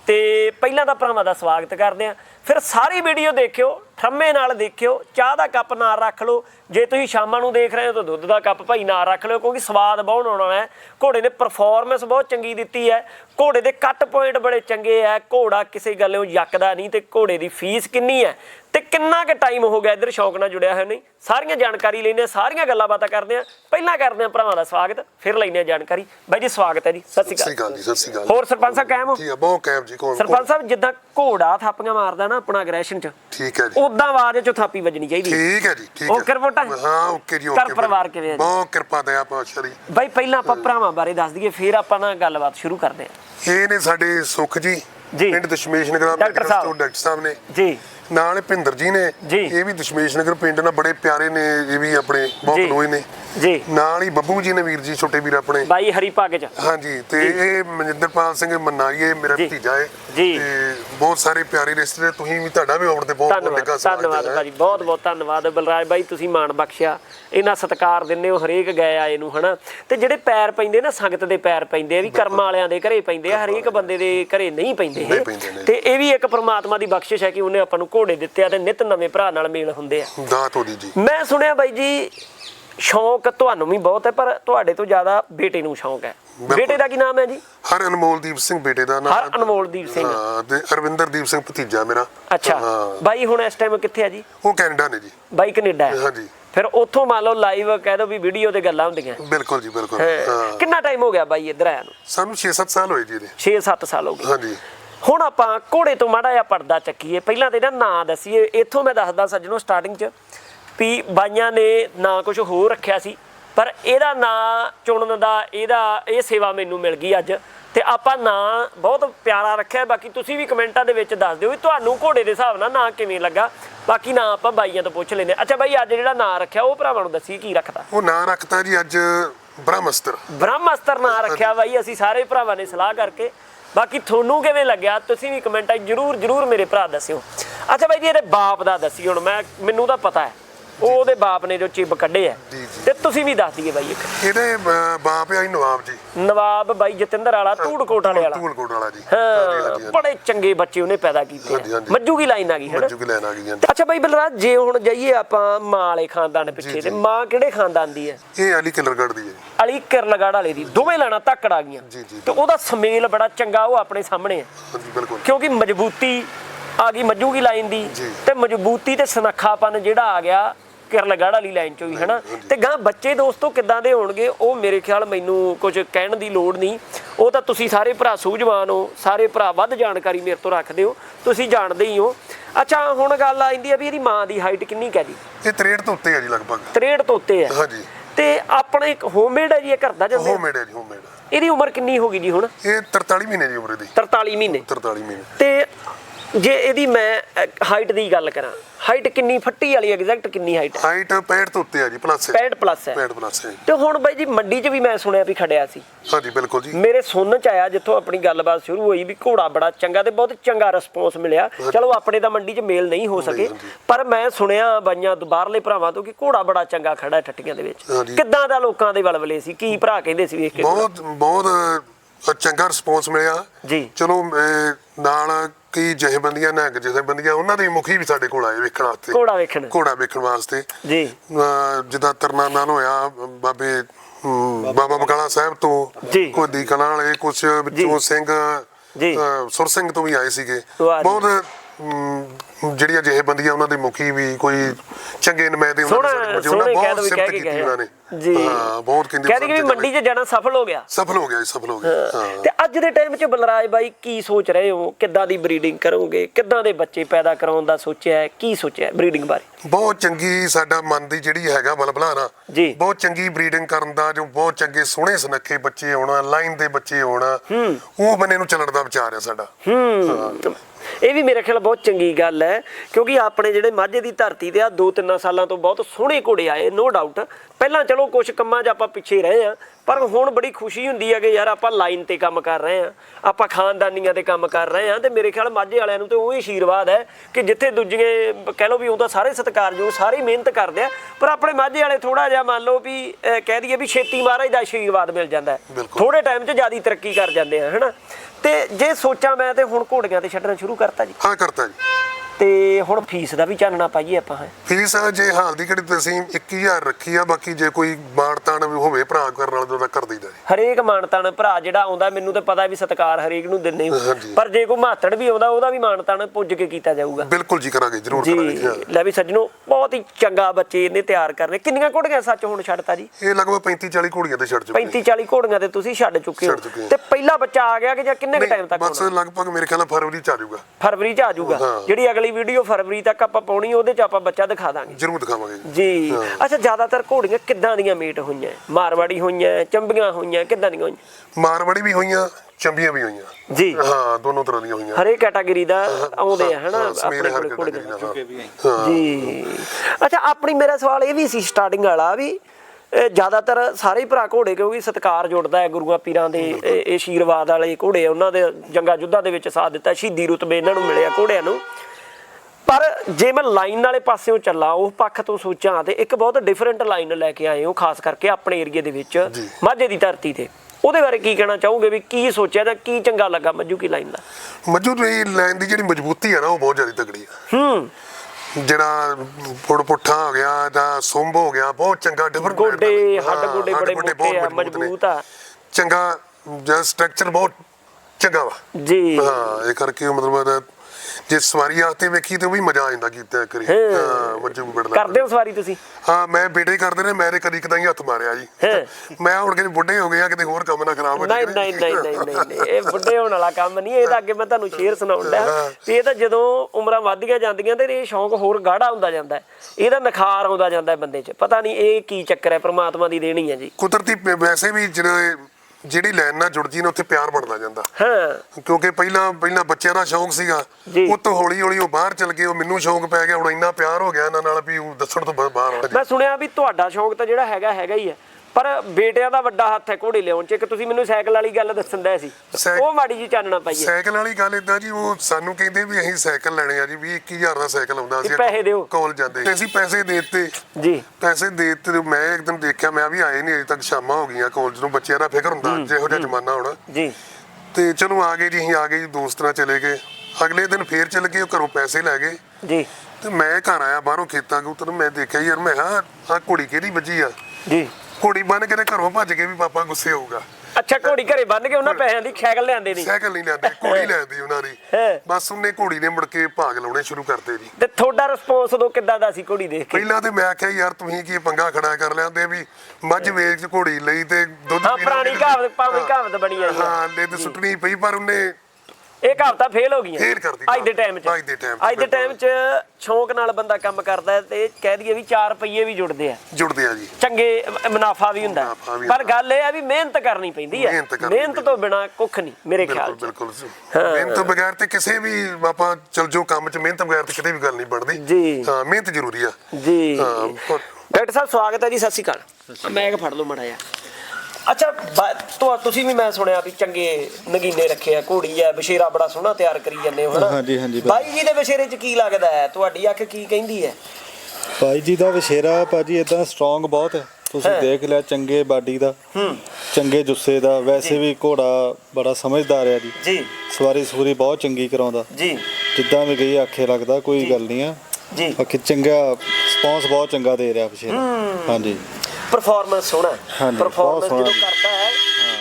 ਤੇ ਪਹਿਲਾਂ ਤਾਂ ਭਰਾਵਾਂ ਦਾ ਸਵਾਗਤ ਕਰਦੇ ਆ ਫਿਰ ਸਾਰੀ ਵੀਡੀਓ ਦੇਖਿਓ ਠੰਮੇ ਨਾਲ ਦੇਖਿਓ ਚਾਹ ਦਾ ਕੱਪ ਨਾਲ ਰੱਖ ਲਓ। ਜੇ ਤੁਸੀਂ ਸ਼ਾਮਾਂ ਨੂੰ ਦੇਖ ਰਹੇ ਹੋ ਤਾਂ ਦੁੱਧ ਦਾ ਕੱਪ ਭਾਈ ਨਾਲ ਰੱਖ ਲਿਓ ਕਿਉਂਕਿ ਸਵਾਦ ਬਹੁਤ ਆਉਣਾ ਹੈ। ਘੋੜੇ ਨੇ ਪਰਫਾਰਮੈਂਸ ਬਹੁਤ ਚੰਗੀ ਦਿੱਤੀ ਹੈ। ਘੋੜੇ ਦੇ ਕੱਟ ਪੁਆਇੰਟ ਬੜੇ ਚੰਗੇ ਆ ਘੋੜਾ ਕਿਸੇ ਗੱਲੋਂ ਯੱਕਦਾ ਨਹੀਂ ਤੇ ਘੋੜੇ ਦੀ ਫੀਸ ਕਿੰਨੀ ਹੈ? ਤੇ ਕਿੰਨਾ ਕੁ ਟਾਈਮ ਹੋ ਗਿਆ ਇੱਧਰ ਸ਼ੌਕ ਨਾਲ ਜੁੜਿਆ ਹੋਇਆ ਨਹੀਂ? ਸਾਰੀਆਂ ਜਾਣਕਾਰੀ ਲੈਣੇ ਆ ਸਾਰੀਆਂ ਗੱਲਾਂ ਬਾਤਾਂ ਕਰਦੇ ਆ ਪਹਿਲਾਂ ਕਰਦੇ ਆ ਭਰਾਵਾਂ ਦਾ ਸਵਾਗਤ ਫਿਰ ਲੈਣੇ ਆ ਜਾਣਕਾਰੀ। ਬਾਈ ਜੀ ਸਵਾਗਤ ਹੈ ਜੀ। ਸਤਿ ਸ਼੍ਰੀ ਅਕਾਲ। ਜੀ ਸਤਿ ਸ੍ਰੀ ਅਕਾਲ ਹੋਰ ਸਰਪੰਚ ਸਾਹਿਬ ਕਾਇਮ ਹੋ? ਠੀਕ ਹੈ ਬਹੁਤ ਕੈਮ ਜੀ ਕੋਲ ਸਰਪੰਚ ਸਾਹਿਬ ਜਿੱਦਾਂ ਘੋੜਾ ਥਾਪੀਆਂ ਮਾਰਦਾ ਨਾ ਆਪਣਾ ਅਗਰੈਸ਼ਨ ਚ ਠੀਕ ਹੈ ਜੀ। ਉਦਾਂ ਆਵਾਜ਼ ਚੋਂ ਥਾਪੀ ਵੱਜਣੀ ਚਾਹੀਦੀ। ਠੀਕ ਹੈ ਜੀ ਠੀਕ ਹੈ ਓਕੇ ਰਿਪੋਰਟਾਂ? ਹਾਂ ਓਕੇ ਜੀ ਘਰ ਓਕੇ ਪਰਿਵਾਰ ਕਿਵੇਂ ਹੈ? ਬਹੁਤ ਕਿਰਪਾ ਦਇਆ ਪਾਤਸ਼ਾਹ ਦੀ ਬਾਈ ਪਹਿਲਾਂ ਆਪਾਂ ਭਰਾਵਾਂ ਬਾਰੇ ਦੱਸ ਦਈਏ ਫਿਰ ਆਪਾਂ ਨਾਲ ਗੱਲਬਾਤ ਸ਼ੁਰੂ ਕਰਦੇ ਹਾਂ ਇਹ ਨੇ ਸਾਡੇ ਸੁਖ ਜੀ ਜੀ। ਪਿੰਡ ਦਸ਼ਮੇਸ਼ ਨਗਰ ਡਾਕਟਰ ਸਾਹਿਬ। ਡਾਕਟਰ ਸਾਹਿਬ ਨੇ ਜੀ ਨਾਲ ਭਿੰਦਰ ਜੀ ਨੇ। ਇਹ ਵੀ ਦਸ਼ਮੇਸ਼ ਨਗਰ ਪਿੰਡ ਨਾਲ ਬੜੇ ਪਿਆਰੇ ਨੇ ਇਹ ਵੀ ਆਪਣੇ ਬਹੁਤ। ਲੋਏ ਨੇ ਜੀ। ਨਾਲ ਹੀ ਬੱਬੂ ਜੀ ਨੇ ਵੀਰ ਜੀ ਛੋਟੇ ਵੀਰ ਆਪਣੇ। ਬਾਈ ਹਰੀ ਪੱਗ ਚ। ਹਾਂਜੀ ਤੇ ਇਹ ਮਨਿੰਦਰਪਾਲ ਸਿੰਘ ਮੰਨਾਈਏ ਮੇਰਾ। ਭਤੀਜਾ ਹੈ ਜੀ। ਤੇ ਬਹੁਤ ਸਾਰੇ ਪਿਆਰੇ ਰਿਸ਼ਤੇ ਤੁਸੀਂ ਵੀ ਤੁਹਾਡਾ ਵੀ ਆਉਣ ਤੇ ਬਹੁਤ ਬਹੁਤ ਸਵਾਗਤ ਧੰਨਵਾਦ। ਭਾਜੀ ਬਹੁਤ ਬਹੁਤ ਧੰਨਵਾਦ। ਬਲਰਾਜ ਬਾਈ ਤੁਸੀਂ ਮਾਣ ਬਖਸ਼ਿਆ। ਇਹਨਾਂ ਸਤਿਕਾਰ ਦਿੰਦੇ ਹੋ ਹਰੇਕ ਗਏ ਆਏ ਨੂੰ ਹਨਾ? ਤੇ ਜਿਹੜੇ ਪੈਰ ਪੈਂਦੇ ਨਾ ਸੰਗਤ ਦੇ ਪੈਰ ਪੈਂਦੇ ਆ ਵੀ ਕਰਮ ਵਾਲਿਆਂ ਦੇ ਘਰੇ ਪੈਂਦੇ ਆ ਹਰੇਕ ਬੰਦੇ ਦੇ ਘਰੇ ਨਹੀਂ ਪੈਂਦੇ। ਤੇ ਇਹ ਵੀ ਇੱਕ ਪ੍ਰਮਾਤਮਾ ਦੀ ਬਖਸ਼ਿਸ਼ ਹੈ ਕਿ ਉਹਨੇ ਆਪਾਂ ਨੂੰ ਘੋੜੇ ਦਿੱਤੇ ਆ ਤੇ ਨਿਤ ਨਵੇਂ ਭਰਾ ਨਾਲ ਮੇਲ ਹੁੰਦੇ ਆ। ਦਾਤ ਉਹਦੀ ਜੀ। ਮੈਂ ਸੁਣਿਆ ਬਾਈ ਜੀ ਸ਼ੌਂਕ ਤੁਹਾਨੂੰ ਵੀ ਬਹੁਤ ਹੈ ਪਰ ਤੁਹਾਡੇ ਤੋਂ ਜ਼ਿਆਦਾ ਬੇਟੇ ਨੂੰ ਸ਼ੌਂਕ ਹੈ। ਬੇਟੇ ਦਾ ਕੀ ਨਾਮ ਹੈ ਜੀ? ਹਰ ਅਨਮੋਲਦੀਪ ਸਿੰਘ ਬੇਟੇ ਦਾ ਹਰ ਨਾਮ ਅਨਮੋਲਦੀਪ ਸਿੰਘ। ਹਾਂ ਤੇ ਅਰਵਿੰਦਰਦੀਪ ਸਿੰਘ ਭਤੀਜਾ ਮੇਰਾ। ਅੱਛਾ। ਹਾਂ। ਬਾਈ ਹੁਣ ਇਸ ਟਾਈਮ ਕਿੱਥੇ ਆ ਜੀ? ਉਹ ਕੈਨੇਡਾ ਨੇ ਜੀ। ਬਾਈ ਕੈਨੇਡਾ ਹੈ। ਹਾਂਜੀ। ਫਿਰ ਉੱਥੋਂ ਮੰਨ ਲਓ ਲਾਈਵ ਕਹਿ ਦੋ ਵੀ ਵੀਡੀਓ ਤੇ ਗੱਲਾਂ ਹੁੰਦੀਆਂ। ਬਿਲਕੁਲ ਜੀ ਬਿਲਕੁਲ। ਹਾਂ। ਹਾਂ। ਕਿੰਨਾ ਟਾਈਮ ਹੋ ਗਿਆ ਬਾਈ ਇੱਧਰ ਆਇਆ ਨੂੰ? ਸਾਨੂੰ 6-7 ਸਾਲ ਹੋਏ ਜੀ ਇਹਦੇ। 6-7 ਸਾਲ ਹੋ ਗਏ। ਹਾਂਜੀ। ਹੁਣ ਆਪਾਂ ਘੋੜੇ ਤੋਂ ਮਾੜਾ ਜਿਹਾ ਪਰਦਾ ਚੱਕੀਏ। ਪਹਿਲਾਂ ਤੇ ਇਹਦਾ ਨਾਂ ਦੱਸੀਏ। ਇੱਥੋਂ ਮੈਂ ਦੱਸਦਾ ਸੱਜਣੋ ਸਟਾਰਟਿੰਗ 'ਚ। ਵੀ ਬਾਈਆਂ ਨੇ ਨਾਂ ਕੁਝ ਹੋਰ ਰੱਖਿਆ ਸੀ ਪਰ ਇਹਦਾ ਨਾਂ ਚੁਣਨ ਦਾ ਇਹਦਾ ਇਹ ਸੇਵਾ ਮੈਨੂੰ ਮਿਲ ਗਈ ਅੱਜ। ਤੇ ਆਪਾਂ ਨਾਂ ਬਹੁਤ ਪਿਆਰਾ ਰੱਖਿਆ ਬਾਕੀ ਤੁਸੀਂ ਵੀ ਕਮੈਂਟਾਂ ਦੇ ਵਿੱਚ ਦੱਸ ਦਿਓ ਵੀ ਤੁਹਾਨੂੰ ਘੋੜੇ ਦੇ ਹਿਸਾਬ ਨਾਲ ਨਾਂ ਕਿਵੇਂ ਲੱਗਾ। ਬਾਕੀ ਨਾਂ ਆਪਾਂ ਬਾਈਆਂ ਤੋਂ ਪੁੱਛ ਲੈਂਦੇ। ਅੱਛਾ ਬਾਈ ਅੱਜ ਜਿਹੜਾ ਨਾਂ ਰੱਖਿਆ ਉਹ ਭਰਾਵਾਂ ਨੂੰ ਦੱਸੀ ਕੀ ਰੱਖਦਾ? ਉਹ ਨਾਂ ਰੱਖਤਾ ਜੀ ਅੱਜ ਬ੍ਰਹਮਸਤਰ। ਬ੍ਰਹਮਸਤਰ ਨਾਂ ਰੱਖਿਆ ਬਾਈ ਅਸੀਂ ਸਾਰੇ ਭਰਾਵਾਂ ਨੇ ਸਲਾਹ ਕਰਕੇ। ਬਾਕੀ ਤੁਹਾਨੂੰ ਕਿਵੇਂ ਲੱਗਿਆ ਤੁਸੀਂ ਵੀ ਕਮੈਂਟਾਂ ਜਰੂਰ ਜਰੂਰ ਮੇਰੇ ਭਰਾ ਦੱਸਿਓ। ਅੱਛਾ ਬਾਈ ਜੀ ਇਹਦੇ ਬਾਪ ਦਾ ਦੱਸੀ ਹੁਣ ਮੈਂ ਮੈਨੂੰ ਤਾਂ ਪਤਾ ਹੈ। ਉਹ ਉਹਦੇ ਬਾਪ ਨੇ ਜੋ ਚਿੱਬ ਕੱਢੇ ਆ। ਤੇ ਤੁਸੀਂ ਵੀ ਦੱਸ ਦਈਏ ਬਾਈ ਇੱਕ। ਇਹਦੇ ਬਾਪ ਆ ਜੀ ਨਵਾਬ ਜੀ। ਨਵਾਬ ਬਾਈ ਜਤਿੰਦਰ ਵਾਲਾ ਧੂੜਕੋਟ ਵਾਲੇ ਵਾਲਾ। ਧੂਲਕੋਟ ਵਾਲਾ ਜੀ। ਹਾਂ ਬੜੇ ਚੰਗੇ ਬੱਚੇ ਉਹਨੇ ਪੈਦਾ ਕੀਤੇ। ਮੱਜੂ ਕੀ ਲਾਈਨ ਆ ਗਈ ਹੈ ਮੱਜੂ ਕੀ ਲੈਣ ਆ ਗਈ ਅੱਛਾ ਬਾਈ ਬਲਰਾਜ ਜੇ ਹੁਣ ਜਾਈਏ ਆਪਾਂ ਮਾਂ ਵਾਲੇ ਖਾਨਦਾਨ ਪਿੱਛੇ ਤੇ ਮਾਂ ਕਿਹੜੇ ਖਾਨਦਾਨ ਦੀ ਹੈ? ਇਹ ਅਲੀ ਕਿਲਰਗੜ ਦੀ ਹੈ। ਅਲੀ ਕਿਰਲਗੜ ਵਾਲੇ ਦੀ। ਦੋਵੇਂ ਲਾਣਾ ਧੱਕੜ ਆ ਗਈਆਂ। ਤੇ ਉਹਦਾ ਸਮੇਲ ਬੜਾ ਚੰਗਾ ਉਹ ਆਪਣੇ ਸਾਹਮਣੇ ਹੈ। ਬਿਲਕੁਲ। ਕਿਉਂਕਿ ਮਜ਼ਬੂਤੀ ਆ ਗਈ ਮੱਜੂ ਕੀ ਲਾਈਨ ਦੀ। ਤੇ ਮਜ਼ਬੂਤੀ ਤੇ ਸਨੱਖਾਪਨ ਜਿਹੜਾ ਆ ਗਿਆ ਕਿਰਲਗੜ ਵਾਲੀ ਲਾਈਨ ਚੋਂ ਵੀ ਹਨਾ? ਤੇ ਗਾਂ ਬੱਚੇ ਦੋਸਤੋ ਕਿੱਦਾਂ ਦੇ ਹੋਣਗੇ? ਉਹ ਮੇਰੇ ਖਿਆਲ ਮੈਨੂੰ ਕੁਝ ਕਹਿਣ ਦੀ ਲੋੜ ਨਹੀਂ। ਉਹ ਤਾਂ ਤੁਸੀਂ ਸਾਰੇ ਭਰਾ ਸੂਝਵਾਨ ਹੋ ਸਾਰੇ ਭਰਾ ਵੱਧ ਜਾਣਕਾਰੀ ਮੇਰੇ ਤੋਂ ਰੱਖਦੇ ਹੋ ਤੁਸੀਂ ਜਾਣਦੇ ਹੀ ਹੋ। ਅੱਛਾ ਹੁਣ ਗੱਲ ਆ ਜਾਂਦੀ ਆ ਵੀ ਇਹਦੀ ਮਾਂ ਦੀ ਹਾਈਟ ਕਿੰਨੀ ਕਹਿ ਦੀ ਇਹ 63 ਤੋਂ ਉੱਤੇ ਹੈ ਜੀ ਲਗਭਗ। 63 ਤੋਂ ਉੱਤੇ ਹੈ ਹਾਂਜੀ। ਤੇ ਆਪਣੇ ਇੱਕ ਹੋਮਮੇਡ ਹੈ ਜੀ ਇਹ ਘਰ ਦਾ ਜੰਮਿਆ? ਹੋਮਮੇਡ ਹੈ ਜੀ ਹੋਮਮੇਡ ਇਹਦੀ ਉਮਰ ਕਿੰਨੀ ਹੋ ਗਈ ਜੀ ਹੁਣ? ਇਹ 43 ਮਹੀਨੇ ਦੀ ਉਮਰ ਦੀ 43 ਮਹੀਨੇ। 43 ਮਹੀਨੇ। ਤੇ ਜੇ ਇਹਦੀ ਮੈਂ ਹਾਈਟ ਦੀ ਗੱਲ ਕਰਾਂ ਹਾਈਟ ਕਿੰਨੀ ਫੱਟੀ ਵਾਲੀ ਐਗਜ਼ੈਕਟ ਕਿੰਨੀ ਹਾਈਟ ਹੈ? ਹਾਈਟ 65 ਤੋਂ ਉੱਤੇ ਹੈ ਜੀ ਪਲੱਸ 65 ਪਲੱਸ ਹੈ। 65 ਪਲੱਸ ਹੈ। ਤੇ ਹੁਣ ਬਾਈ ਜੀ ਮੰਡੀ 'ਚ ਵੀ ਮੈਂ ਸੁਣਿਆ ਵੀ ਖੜਿਆ ਸੀ। ਹਾਂਜੀ ਬਿਲਕੁਲ ਜੀ। ਮੇਰੇ ਸੁਣਨ 'ਚ ਆਇਆ ਜਿੱਥੋਂ ਆਪਣੀ ਗੱਲਬਾਤ ਸ਼ੁਰੂ ਹੋਈ ਵੀ ਘੋੜਾ ਬੜਾ ਚੰਗਾ ਤੇ ਬਹੁਤ ਚੰਗਾ ਰਿਸਪੌਂਸ ਮਿਲਿਆ। ਚਲੋ ਆਪਣੇ ਤਾਂ ਮੰਡੀ 'ਚ ਮੇਲ ਨਹੀਂ ਹੋ ਸਕੇ। ਪਰ ਮੈਂ ਸੁਣਿਆ ਬਾਈਆਂ ਬਾਹਰਲੇ ਭਰਾਵਾਂ ਤੋਂ ਕਿ ਘੋੜਾ ਬੜਾ ਚੰਗਾ ਖੜਾ ਹੈ ਠੱਟੀਆਂ ਦੇ ਵਿੱਚ। ਕਿੱਦਾਂ ਦਾ ਲੋਕਾਂ ਦੇ ਵਲਵਲੇ ਸੀ? ਕੀ ਭਰਾ ਕਹਿੰਦੇ ਸੀ ਵੇਖ ਕੇ? ਬਹੁਤ ਬਹੁਤ ਚੰਗਾ ਰਿਸਪੌਂਸ ਮਿਲਿਆ। ਜੀ। ਚਲੋ ਅ, ਨਾਲ ਕਈ ਜਥੇਬੰਦੀਆਂ ਨਹਿੰਗ ਜਥੇਬੰਦੀਆਂ ਉਹਨਾਂ ਦੇ ਮੁਖੀ ਵੀ ਸਾਡੇ ਕੋਲ ਆਏ ਵੇਖਣ ਵਾਸਤੇ। ਘੋੜਾ ਵੇਖਣ। ਘੋੜਾ ਵੇਖਣ ਵਾਸਤੇ। ਜੀ। ਜਿੱਦਾਂ ਤਰਨਾਨਾਨ ਹੋਇਆ ਬਾਬੇ ਬਾਬਾ ਬਕਾਲਾ ਸਾਹਿਬ ਤੋਂ ਜੀ। ਕੋਦੀ ਕਲਾਂ ਵਾਲੇ ਕੁਝ ਵਿੱਚੋਂ ਸਿੰਘ ਜੀ। ਸੁਰ ਸਿੰਘ ਤੋਂ ਵੀ ਆਏ ਸੀਗੇ। ਵਾਹ ਜੀ। ਬਹੁਤ ਜਿਹੜੀਆਂ ਜਥੇਬੰਦੀਆਂ ਉਹਨਾਂ ਦੇ ਮੁਖੀ ਵੀ ਕੋਈ ਚੰਗੇ ਨੁਮਾਇੰਦੇ ਉਹਨਾਂ ਸੋਹਣਾ ਸਾਡੇ ਉਹਨਾਂ ਬਹੁਤ ਦੋ ਸਿਫਤ ਕੀਤੀ ਉਹਨਾਂ ਨੇ। ਜੀ। ਹਾਂ ਬਹੁਤ ਕਹਿੰਦੇ ਕਹਿੰਦੇ ਕਿ ਵੀ ਮੰਡੀ 'ਚ ਜਾਣਾ ਸਫਲ ਹੋ ਗਿਆ। ਸਫਲ ਹੋ ਗਿਆ ਜੀ ਸਫਲ ਹੋ ਗਿਆ। ਹਾਂ। ਤੇ ਅੱਜ ਦੇ ਟਾਈਮ 'ਚ ਬਲਰਾਜ ਬਾਈ ਕੀ ਸੋਚ ਰਹੇ ਹੋ? ਕਿੱਦਾਂ ਦੀ ਬਰੀਡਿੰਗ ਕਰੋਗੇ? ਕਿੱਦਾਂ ਦੇ ਬੱਚੇ ਪੈਦਾ ਕਰਾਉਣ ਦਾ ਸੋਚਿਆ ਹੈ? ਕੀ ਸੋਚਿਆ ਬਰੀਡਿੰਗ ਬਾਰੇ? ਬਹੁਤ ਚੰਗੀ ਸਾਡਾ ਮਨ ਦੀ ਜਿਹੜੀ ਹੈਗਾ ਬਲਬਲਾਰਾ ਜੀ। ਬਹੁਤ ਚੰਗੀ ਬਰੀਡਿੰਗ ਕਰਨ ਦਾ ਜੋ ਬਹੁਤ ਚੰਗੇ ਸੋਹਣੇ ਸੁਨੱਖੇ ਬੱਚੇ ਆਉਣਾ ਲਾਈਨ ਦੇ ਬੱਚੇ ਆਉਣਾ ਉਹ ਬੰਨੇ ਨੂੰ ਚੱਲਣ ਦਾ ਵਿਚਾਰ ਹੈ ਸਾਡਾ। ਹੂੰ। ਇਹ ਵੀ ਮੇਰੇ ਖਿਆਲ ਬਹੁਤ ਚੰਗੀ ਗੱਲ ਹੈ, ਕਿਉਂਕਿ ਆਪਣੇ ਜਿਹੜੇ ਮਾਝੇ ਦੀ ਧਰਤੀ ਤੇ ਆ, ਦੋ ਤਿੰਨ ਸਾਲਾਂ ਤੋਂ ਬਹੁਤ ਸੋਹਣੇ ਘੋੜੇ ਆਏ ਨੋ ਡਾਊਟ ਪਹਿਲਾਂ ਚਲੋ ਕੁਝ ਕੰਮਾਂ 'ਚ ਆਪਾਂ ਪਿੱਛੇ ਰਹੇ ਆ ਪਰ ਹੁਣ ਬੜੀ ਖੁਸ਼ੀ ਹੁੰਦੀ ਹੈ ਕਿ ਯਾਰ ਆਪਾਂ ਲਾਈਨ ਤੇ ਕੰਮ ਕਰ ਰਹੇ ਆ ਆਪਾਂ ਖਾਨਦਾਨੀਆਂ ਤੇ ਕੰਮ ਕਰ ਰਹੇ ਆ ਤੇ ਮੇਰੇ ਖਿਆਲ ਮਾਝੇ ਵਾਲਿਆਂ ਨੂੰ ਤੇ ਉਹ ਹੀ ਆਸ਼ੀਰਵਾਦ ਹੈ ਕਿ ਜਿੱਥੇ ਦੂਜੇ ਕਹਿ ਲਓ ਵੀ ਉਹ ਤਾਂ ਸਾਰੇ ਸਤਿਕਾਰਯੋਗ ਸਾਰੇ ਮਿਹਨਤ ਕਰਦੇ ਆ ਪਰ ਆਪਣੇ ਮਾਝੇ ਵਾਲੇ ਥੋੜਾ ਜਿਹਾ ਮੰਨ ਲਓ ਵੀ ਕਹਿ ਦਈਏ ਵੀ ਛੇਤੀ ਮਹਾਰਾਜ ਦਾ ਆਸ਼ੀਰਵਾਦ ਮਿਲ ਜਾਂਦਾ। ਥੋੜੇ ਟਾਈਮ 'ਚ ਜ਼ਿਆਦਾ ਤਰੱਕੀ ਕਰ ਜਾਂਦੇ ਆ ਹਨਾ? ਤੇ ਜੇ ਸੋਚਾਂ ਮੈਂ ਤੇ ਹੁਣ ਘੋੜੀਆਂ ਤੇ ਛੱਡਣਾ ਸ਼ੁਰੂ ਕਰਤਾ ਜੀ। ਹਾਂ ਕਰਤਾ ਜੀ। ਤੇ ਹੁਣ ਫੀਸ ਦਾ ਵੀ ਚਾਨਣਾ ਪਾਈਏ ਆਪਾਂ ਹੈ। ਫੀਸ ਜੇ ਹਾਲ ਦੀ ਘੜੀ ਤੇ ਅਸੀਂ 21000 ਰੱਖੀ ਆ ਬਾਕੀ ਜੇ ਕੋਈ ਵੀ ਹੋਵੇ ਭਰਾ ਕਰਨ ਵਾਲਾ ਤਾਂ ਕਰ ਦਈਦਾ ਹਰੇਕ ਮਾਨਤਾਨ ਭਰਾ ਜਿਹੜਾ ਆਉਂਦਾ ਮੈਨੂੰ ਤਾਂ ਪਤਾ ਵੀ ਸਤਿਕਾਰ ਹਰੇਕ ਨੂੰ ਹਾਂਜੀ। ਪਰ ਜੇ ਕੋਈ ਮਾਤੜ ਵੀ ਆਉਂਦਾ ਉਹਦਾ ਵੀ ਮਾਨਤਾਨ ਪੁੱਜ ਕੇ ਕੀਤਾ ਜਾਊਗਾ। ਬਿਲਕੁਲ ਜੀ ਕਰਾਂਗੇ ਜ਼ਰੂਰ ਕਰਾਂਗੇ। ਲੈ ਵੀ ਸੱਜਣੋ ਬਹੁਤ ਹੀ ਚੰਗਾ ਬੱਚੇ ਇਹਨੇ ਤਿਆਰ ਕਰਨੇ ਕਿੰਨੀਆਂ ਘੋੜੀਆਂ ਸੱਚ ਹੁਣ ਛੱਡਤਾ ਜੀ? ਇਹ ਲਗਭਗ 35 40 ਘੋੜੀਆਂ ਤੇ ਛੱਡ ਚੁੱਕੇ 35 40 ਘੋੜੀਆਂ ਤੇ ਤੁਸੀਂ ਛੱਡ ਚੁੱਕੇ ਹੋ। ਤੇ ਪਹਿਲਾ ਬੱਚਾ ਆ ਗਿਆ ਕਿ ਜਾਂ ਕਿੰਨੇ ਟਾਈਮ ਤੱਕ ਬਸ ਲਗਭਗ ਮੇਰੇ ਖਿਆਲ ਨਾਲ ਫਰਵਰੀ ਚ ਆ ਜਾਊਗਾ। ਫਰਵਰੀ ਚ ਆ ਜਾਊਗਾ। ਜਿਹੜੀ ਅਗਲੀ ਵੀਡੀਓ ਫਰਵਰੀ ਤੱਕ ਆਪਾਂ ਪਾਉਣੀ ਉਹਦੇ ਚ ਆਪਾਂ ਬੱਚਾ ਦਿਖਾ ਦਾਂਗੇ। ਜ਼ਰੂਰ ਦਿਖਾਵਾਂਗੇ ਜੀ। ਅੱਛਾ ਜ਼ਿਆਦਾਤਰ ਘੋੜੀਆਂ ਕਿੱਦਾਂ ਦੀਆਂ ਮੀਟ ਹੋਈਆਂ? ਮਾਰਵਾੜੀ ਹੋਈਆਂ ਚੰਬੀਆਂ ਹੋਈਆਂ ਕਿੱਦਾਂ ਦੀਆਂ ਹੋਈਆਂ? ਮਾਰਵਾੜੀ ਵੀ ਹੋਈਆਂ ਚੰਬੀਆਂ ਵੀ ਹੋਈਆਂ। ਜੀ। ਹਾਂ ਦੋਨੋਂ ਤਰ੍ਹਾਂ ਦੀਆਂ ਹੋਈਆਂ। ਹਰੇਕ ਕੈਟਾਗਰੀ ਦਾ ਆਉਂਦੇ ਆ ਹਨਾ ਆਪਣੇ ਹਰ ਕੋਲ ਘੋੜੀਆਂ। ਜੀ। ਅੱਛਾ ਆਪਣੀ ਮੇਰਾ ਸਵਾਲ ਇਹ ਵੀ ਸੀ ਸਟਾਰਟਿੰਗ ਵਾਲਾ ਵੀ ਇਹ ਜ਼ਿਆਦਾਤਰ ਸਾਰੇ ਹੀ ਭਰਾ ਘੋੜੇ ਕਿਉਂਕਿ ਸਤਕਾਰ ਜੁੜਦਾ ਹੈ ਗੁਰੂਆਂ ਪੀਰਾਂ ਦੇ ਇਹ ਆਸ਼ੀਰਵਾਦ ਵਾਲੇ ਘੋੜੇ ਉਹਨਾਂ ਦੇ ਜੰਗਾ ਜੁੱਧਾਂ ਦੇ ਵਿੱਚ ਸਾਥ ਦਿੱਤਾ ਸ਼ਹੀਦੀ ਰੁਤਬੇ ਇਹਨਾਂ ਨੂੰ ਮਿਲਿਆ ਘੋੜਿਆਂ ਨੂੰ। ਪਰ ਜੇ ਮੈਂ ਲਾਈਨ ਵਾਲੇ ਪਾਸਿਓਂ ਚੱਲਾਂ ਉਹ ਪੱਖ ਤੋਂ ਸੋਚਾਂ ਤੇ ਇੱਕ ਬਹੁਤ ਡਿਫਰੈਂਟ ਲਾਈਨ ਲੈ ਕੇ ਆਏ ਹੋ ਖਾਸ ਕਰਕੇ ਆਪਣੇ ਏਰੀਏ ਦੇ ਵਿੱਚ। ਮਾਝੇ ਦੀ ਧਰਤੀ ਤੇ। ਉਹਦੇ ਬਾਰੇ ਕੀ ਕਹਿਣਾ ਚਾਹੋਗੇ ਵੀ ਕੀ ਸੋਚਿਆ ਜਾਂ ਕੀ ਚੰਗਾ ਲੱਗਾ ਮੱਜੂ ਕੀ ਲਾਈਨ ਦਾ? ਮੱਜੂ ਦੀ ਲਾਈਨ ਦੀ ਜਿਹੜੀ ਮਜ਼ਬੂਤੀ ਆ ਨਾ ਉਹ ਬਹੁਤ ਜ਼ਿਆਦਾ ਤਗੜੀ ਆ। ਹੂੰ। ਜਿਹੜਾ ਪੁੜ ਪੁੱਠਾ ਹੋ ਗਿਆ ਜਾਂ ਸੁੰਭ ਹੋ ਗਿਆ ਬਹੁਤ ਚੰਗਾ ਡਿਫਰੈਂਟ ਗੋਡੇ ਹੱਡ ਗੋਡੇ ਬੜੇ ਮੋਟੇ ਆ। ਮਜ਼ਬੂਤ ਆ। ਚੰਗਾ ਜਿਹੜਾ ਸਟਰਕਚਰ ਬਹੁਤ ਚੰਗਾ ਵਾ। ਜੀ। ਹਾਂ ਇਹ ਕਰਕੇ ਮਤਲਬ ਜੇ ਸਵਾਰੀ ਆਤੇ ਵੇਖੀ ਤੇ ਉਹ ਵੀ ਮਜ਼ਾ ਆ ਜਾਂਦਾ ਕੀਤਾ ਕਰੀ ਹਾਂ। ਮੱਜੂ ਬੜਦਾ ਕਰਦੇ ਹੋ ਸਵਾਰੀ ਤੁਸੀਂ? ਹਾਂ ਮੈਂ ਬੇਟੇ ਕਰਦੇ ਨੇ ਮੇਰੇ ਕਦੀ ਕਦਾਈ ਹੱਥ ਮਾਰਿਆ ਜੀ। ਮੈਂ ਹੁਣ ਕਿਤੇ ਬੁੱਢੇ ਹੋ ਗਏ ਆ ਕਿਤੇ ਹੋਰ ਕੰਮ ਨਾ ਖਰਾਬ ਹੋ ਜਾਏ। ਨਹੀਂ ਨਹੀਂ ਨਹੀਂ ਨਹੀਂ ਨਹੀਂ, ਇਹ ਬੁੱਢੇ ਹੋਣ ਵਾਲਾ ਕੰਮ ਨਹੀਂ ਇਹ ਤਾਂ ਅੱਗੇ ਮੈਂ ਤੁਹਾਨੂੰ ਸ਼ੇਰ ਸੁਣਾਉਣ ਲਿਆ ਵੀ ਇਹ ਤਾਂ ਜਦੋਂ ਉਮਰਾਂ ਵੱਧਦੀਆਂ ਜਾਂਦੀਆਂ ਤੇ ਇਹ ਸ਼ੌਂਕ ਹੋਰ ਗਾੜਾ ਹੁੰਦਾ ਜਾਂਦਾ। ਇਹਦਾ ਨਿਖਾਰ ਆਉਂਦਾ ਜਾਂਦਾ ਬੰਦੇ 'ਚ। ਪਤਾ ਨਹੀਂ ਇਹ ਕੀ ਚੱਕਰ ਹੈ ਪ੍ਰਮਾਤਮਾ ਦੀ ਦੇਣੀ ਹੈ ਜੀ। ਕੁਦਰਤੀ ਵੈਸੇ ਵੀ ਜਿਹੜੇ ਜਿਹੜੀ ਲਾਈਨ ਨਾਲ ਜੁੜ ਜੀ ਨਾ ਉੱਥੇ ਪਿਆਰ ਬਣਦਾ ਜਾਂਦਾ। ਹਾਂ। ਕਿਉਂਕਿ ਪਹਿਲਾਂ ਪਹਿਲਾਂ ਬੱਚਿਆਂ ਦਾ ਸ਼ੌਂਕ ਸੀਗਾ। ਉਹ ਤੋਂ ਹੌਲੀ ਹੌਲੀ ਉਹ ਬਾਹਰ ਚਲ ਗਏ ਉਹ ਮੈਨੂੰ ਸ਼ੌਂਕ ਪੈ ਗਿਆ ਹੁਣ ਇੰਨਾ ਪਿਆਰ ਹੋ ਗਿਆ ਇਹਨਾਂ ਨਾਲ ਵੀ ਉਹ ਦੱਸਣ ਤੋਂ ਬਾਹਰ ਆ। ਮੈਂ ਸੁਣਿਆ ਵੀ ਤੁਹਾਡਾ ਸ਼ੌਂਕ ਤਾਂ ਜਿਹੜਾ ਹੈਗਾ ਹੈਗਾ ਹੀ ਹੈ। ਪਰ ਬੇਟਿਆਂ ਦਾ ਵੱਡਾ ਹੱਥ ਹੈ ਘੋੜੇ ਲਿਆਉਣ 'ਚ ਇੱਕ ਤੁਸੀਂ ਮੈਨੂੰ ਸਾਈਕਲ ਵਾਲੀ ਗੱਲ ਦੱਸਣ ਦਾ ਸੀ। ਉਹ ਮਾੜੀ ਜੀ ਚਾਨਣਾ ਪਾਈਏ ਸਾਈਕਲ ਵਾਲੀ ਗੱਲ ਇਦਾਂ ਜੀ ਉਹ ਸਾਨੂੰ ਕਹਿੰਦੇ ਵੀ ਅਸੀਂ ਸਾਈਕਲ ਲੈਣੇ ਆ ਜੀ ਵੀ 21000 ਦਾ ਸਾਈਕਲ ਆਉਂਦਾ ਸੀ ਪੈਸੇ ਦਿਓ। ਕਾਲ ਜਾਂਦੇ। ਤੇ ਅਸੀਂ ਪੈਸੇ ਦੇ ਦਿੱਤੇ। ਜੀ। ਪੈਸੇ ਦੇ ਦਿੱਤੇ ਮੈਂ ਇੱਕਦਮ ਦੇਖਿਆ ਮੈਂ ਵੀ ਆਏ ਨਹੀਂ ਅਜੇ ਤੱਕ ਸ਼ਾਮਾਂ ਹੋ ਗਈਆਂ ਕਾਲਜ ਨੂੰ ਬੱਚਿਆਂ ਦਾ ਫਿਕਰ ਹੁੰਦਾ ਜਿਹੋ ਜਿਹਾ ਜ਼ਮਾਨਾ ਹੋਣਾ। ਜੀ। ਤੇ ਚਲੋ ਆ ਗਏ ਜੀ ਅਸੀਂ ਆ ਗਏ ਜੀ ਦੋਸਤ ਨਾਲ ਚਲੇ ਗਏ। ਅਗਲੇ ਦਿਨ ਫੇਰ ਚਲੇ ਗਏ ਉਹ ਘਰੋਂ ਪੈਸੇ ਲੈ ਗਏ। ਜੀ। ਤੇ ਮੈਂ ਘਰ ਆਇਆ ਬਾਹਰੋਂ ਖੇਤਾਂ ਕੋ ਤੇ ਮੈਂ ਦੇਖਿਆ ਯਾਰ ਮੈਂ ਹਾਂ ਆ ਕੁੜੀ ਕਿਹਦੀ ਵੱਜੀ ਆ? ਜੀ। ਕੁੜੀ ਬੰਨ ਕੇ ਤੇ ਘਰੋਂ ਭੱਜ ਕੇ ਵੀ ਪਾਪਾ ਗੁੱਸੇ ਹੋਊਗਾ। ਅੱਛਾ ਘੋੜੀ ਘਰੇ ਬੰਨ ਕੇ ਉਹਨਾਂ ਪੈਸਿਆਂ ਦੀ ਸਾਈਕਲ ਲਿਆਂਦੇ ਨਹੀਂ ਸਾਈਕਲ ਨਹੀਂ ਲੈਂਦੇ ਕੁੜੀ ਲੈਂਦੀ ਉਹਨਾਂ ਦੀ ਹੈ। ਬਸ ਉਹਨੇ ਘੋੜੀ ਨੇ ਮੁੜ ਕੇ ਭਾਗ ਲਾਉਣੇ ਸ਼ੁਰੂ ਕਰਤੇ ਜੀ। ਤੇ ਤੁਹਾਡਾ ਰਿਸਪੌਂਸ ਉਦੋਂ ਕਿੱਦਾਂ ਦਾ ਸੀ ਘੋੜੀ ਦੇਖ ਕੇ? ਪਹਿਲਾਂ ਤੇ ਮੈਂ ਆਖਿਆ ਯਾਰ ਤੁਸੀਂ ਕੀ ਪੰਗਾ ਖੜਾ ਕਰ ਲਿਆਂਦੇ ਵੀ ਮੱਝ ਵੇਚ ਘੋੜੀ ਲਈ ਤੇ ਦੁੱਧ ਹਾਂ ਪੀਣਾ ਪੁਰਾਣੀ ਕਹਾਵਤ ਪਾਵੀ ਕਹਾਵਤ ਬਣੀ ਆਈ ਹੈ ਹਾਂ ਲੈ ਤੇ ਸੁੱਟਣੀ ਪਈ ਪਰ ਉਹਨੇ ਇਹ ਕਹਾਵਤਾਂ ਫੇਲ ਹੋ ਗਈਆਂ। ਅੱਜ ਦੇ ਟਾਈਮ 'ਚ। ਅੱਜ ਦੇ time 'ਚ, ਅੱਜ ਦੇ ਟਾਈਮ 'ਚ ਸ਼ੌਂਕ ਨਾਲ ਬੰਦਾ ਕੰਮ ਕਰਦਾ ਤੇ ਕਹਿ ਦਈਏ ਵੀ 4 ਰੁਪਏ ਵੀ ਜੁੜਦੇ ਆ। ਜੁੜਦੇ ਆ ਜੀ। ਚੰਗੇ ਮੁਨਾਫਾ ਵੀ ਹੁੰਦਾ ਪਰ ਗੱਲ ਇਹ ਆ ਵੀ ਮਿਹਨਤ ਕਰਨੀ ਪੈਂਦੀ ਹੈ। ਮਿਹਨਤ ਤੋਂ ਬਿਨਾ ਕੁੱਖ ਨਹੀਂ ਮੇਰੇ ਖਿਆਲ ਬਿਲਕੁਲ 'ਚ। ਬਿਲਕੁਲ। ਮਿਹਨਤ ਤੋਂ ਬਗੈਰ ਤੇ ਕਿਸੇ ਵੀ ਆਪਾਂ ਚਲ ਜੋ ਕੰਮ 'ਚ ਮਿਹਨਤ ਬਗੈਰ ਤੇ ਕਿਤੇ ਵੀ ਗੱਲ ਨਹੀਂ ਬਣਦੀ। ਜੀ। ਹਾਂ ਮਿਹਨਤ ਜ਼ਰੂਰੀ ਆ। ਜੀ। ਡਾਕਟਰ ਸਾਹਿਬ ਸਵਾਗਤ ਹੈ ਜੀ ਸਤਿ ਸ਼੍ਰੀ ਅਕਾਲ। ਮੈਂ ਇੱਕ ਫੜ ਲਓ ਮੜਾ ਆ ਅੱਛਾ ਬਾ- ਤੁਹਾ- ਤੁਸੀਂ ਵੀ ਮੈਂ ਸੁਣਿਆ ਵੀ ਚੰਗੇ ਨਗੀਨੇ ਰੱਖੇ ਆ ਘੋੜੀ ਆ ਬਸ਼ੇਰਾ ਬੜਾ ਸੋਹਣਾ ਤਿਆਰ ਕਰੀ ਜਾਂਦੇ ਹੋ ਹਨਾ? ਹਾਂਜੀ, ਹਾਂਜੀ। ਬਾਈ ਜੀ ਦੇ ਬਸ਼ੇਰੇ 'ਚ ਕੀ ਲੱਗਦਾ ਹੈ? ਤੁਹਾਡੀ ਅੱਖ ਕੀ ਕਹਿੰਦੀ ਹੈ? ਭਾਈ ਜੀ ਦਾ ਵਿਸ਼ੇਰਾ ਭਾਜੀ ਇਦਾਂ ਸਟਰੋਂਗ ਬਹੁਤ ਹੈ। ਤੁਸੀਂ ਹੈ। ਦੇਖ ਲਿਆ ਚੰਗੇ ਬਾਡੀ ਦਾ ਹੂੰ। ਚੰਗੇ ਜੁੱਸੇ ਦਾ ਵੈਸੇ ਵੀ ਘੋੜਾ ਬੜਾ ਸਮਝਦਾਰ ਹੈ ਜੀ। ਜੀ। ਸਵਾਰੀ ਸੂਰੀ ਬਹੁਤ ਚੰਗੀ ਕਰਾਉਂਦਾ। ਜੀ। ਜਿੱਦਾਂ ਵੀ ਗਈ ਆਖੇ ਲੱਗਦਾ ਕੋਈ ਗੱਲ ਨਹੀਂ ਆ। ਜੀ। ਬਾਕੀ ਚੰਗਾ ਰਿਸਪੌਂਸ ਬਹੁਤ ਚੰਗਾ ਦੇ ਰਿਹਾ ਵਿਸ਼ੇਰਾ ਹਾਂਜੀ। ਪਰਫਾਰਮੈਂਸ ਸੋਹਣਾ ਹਾਂਜੀ, ਪਰਫਾਰਮੈਂਸ ਜਦੋਂ ਸੋਹਣਾ। ਕਰਦਾ ਹੈ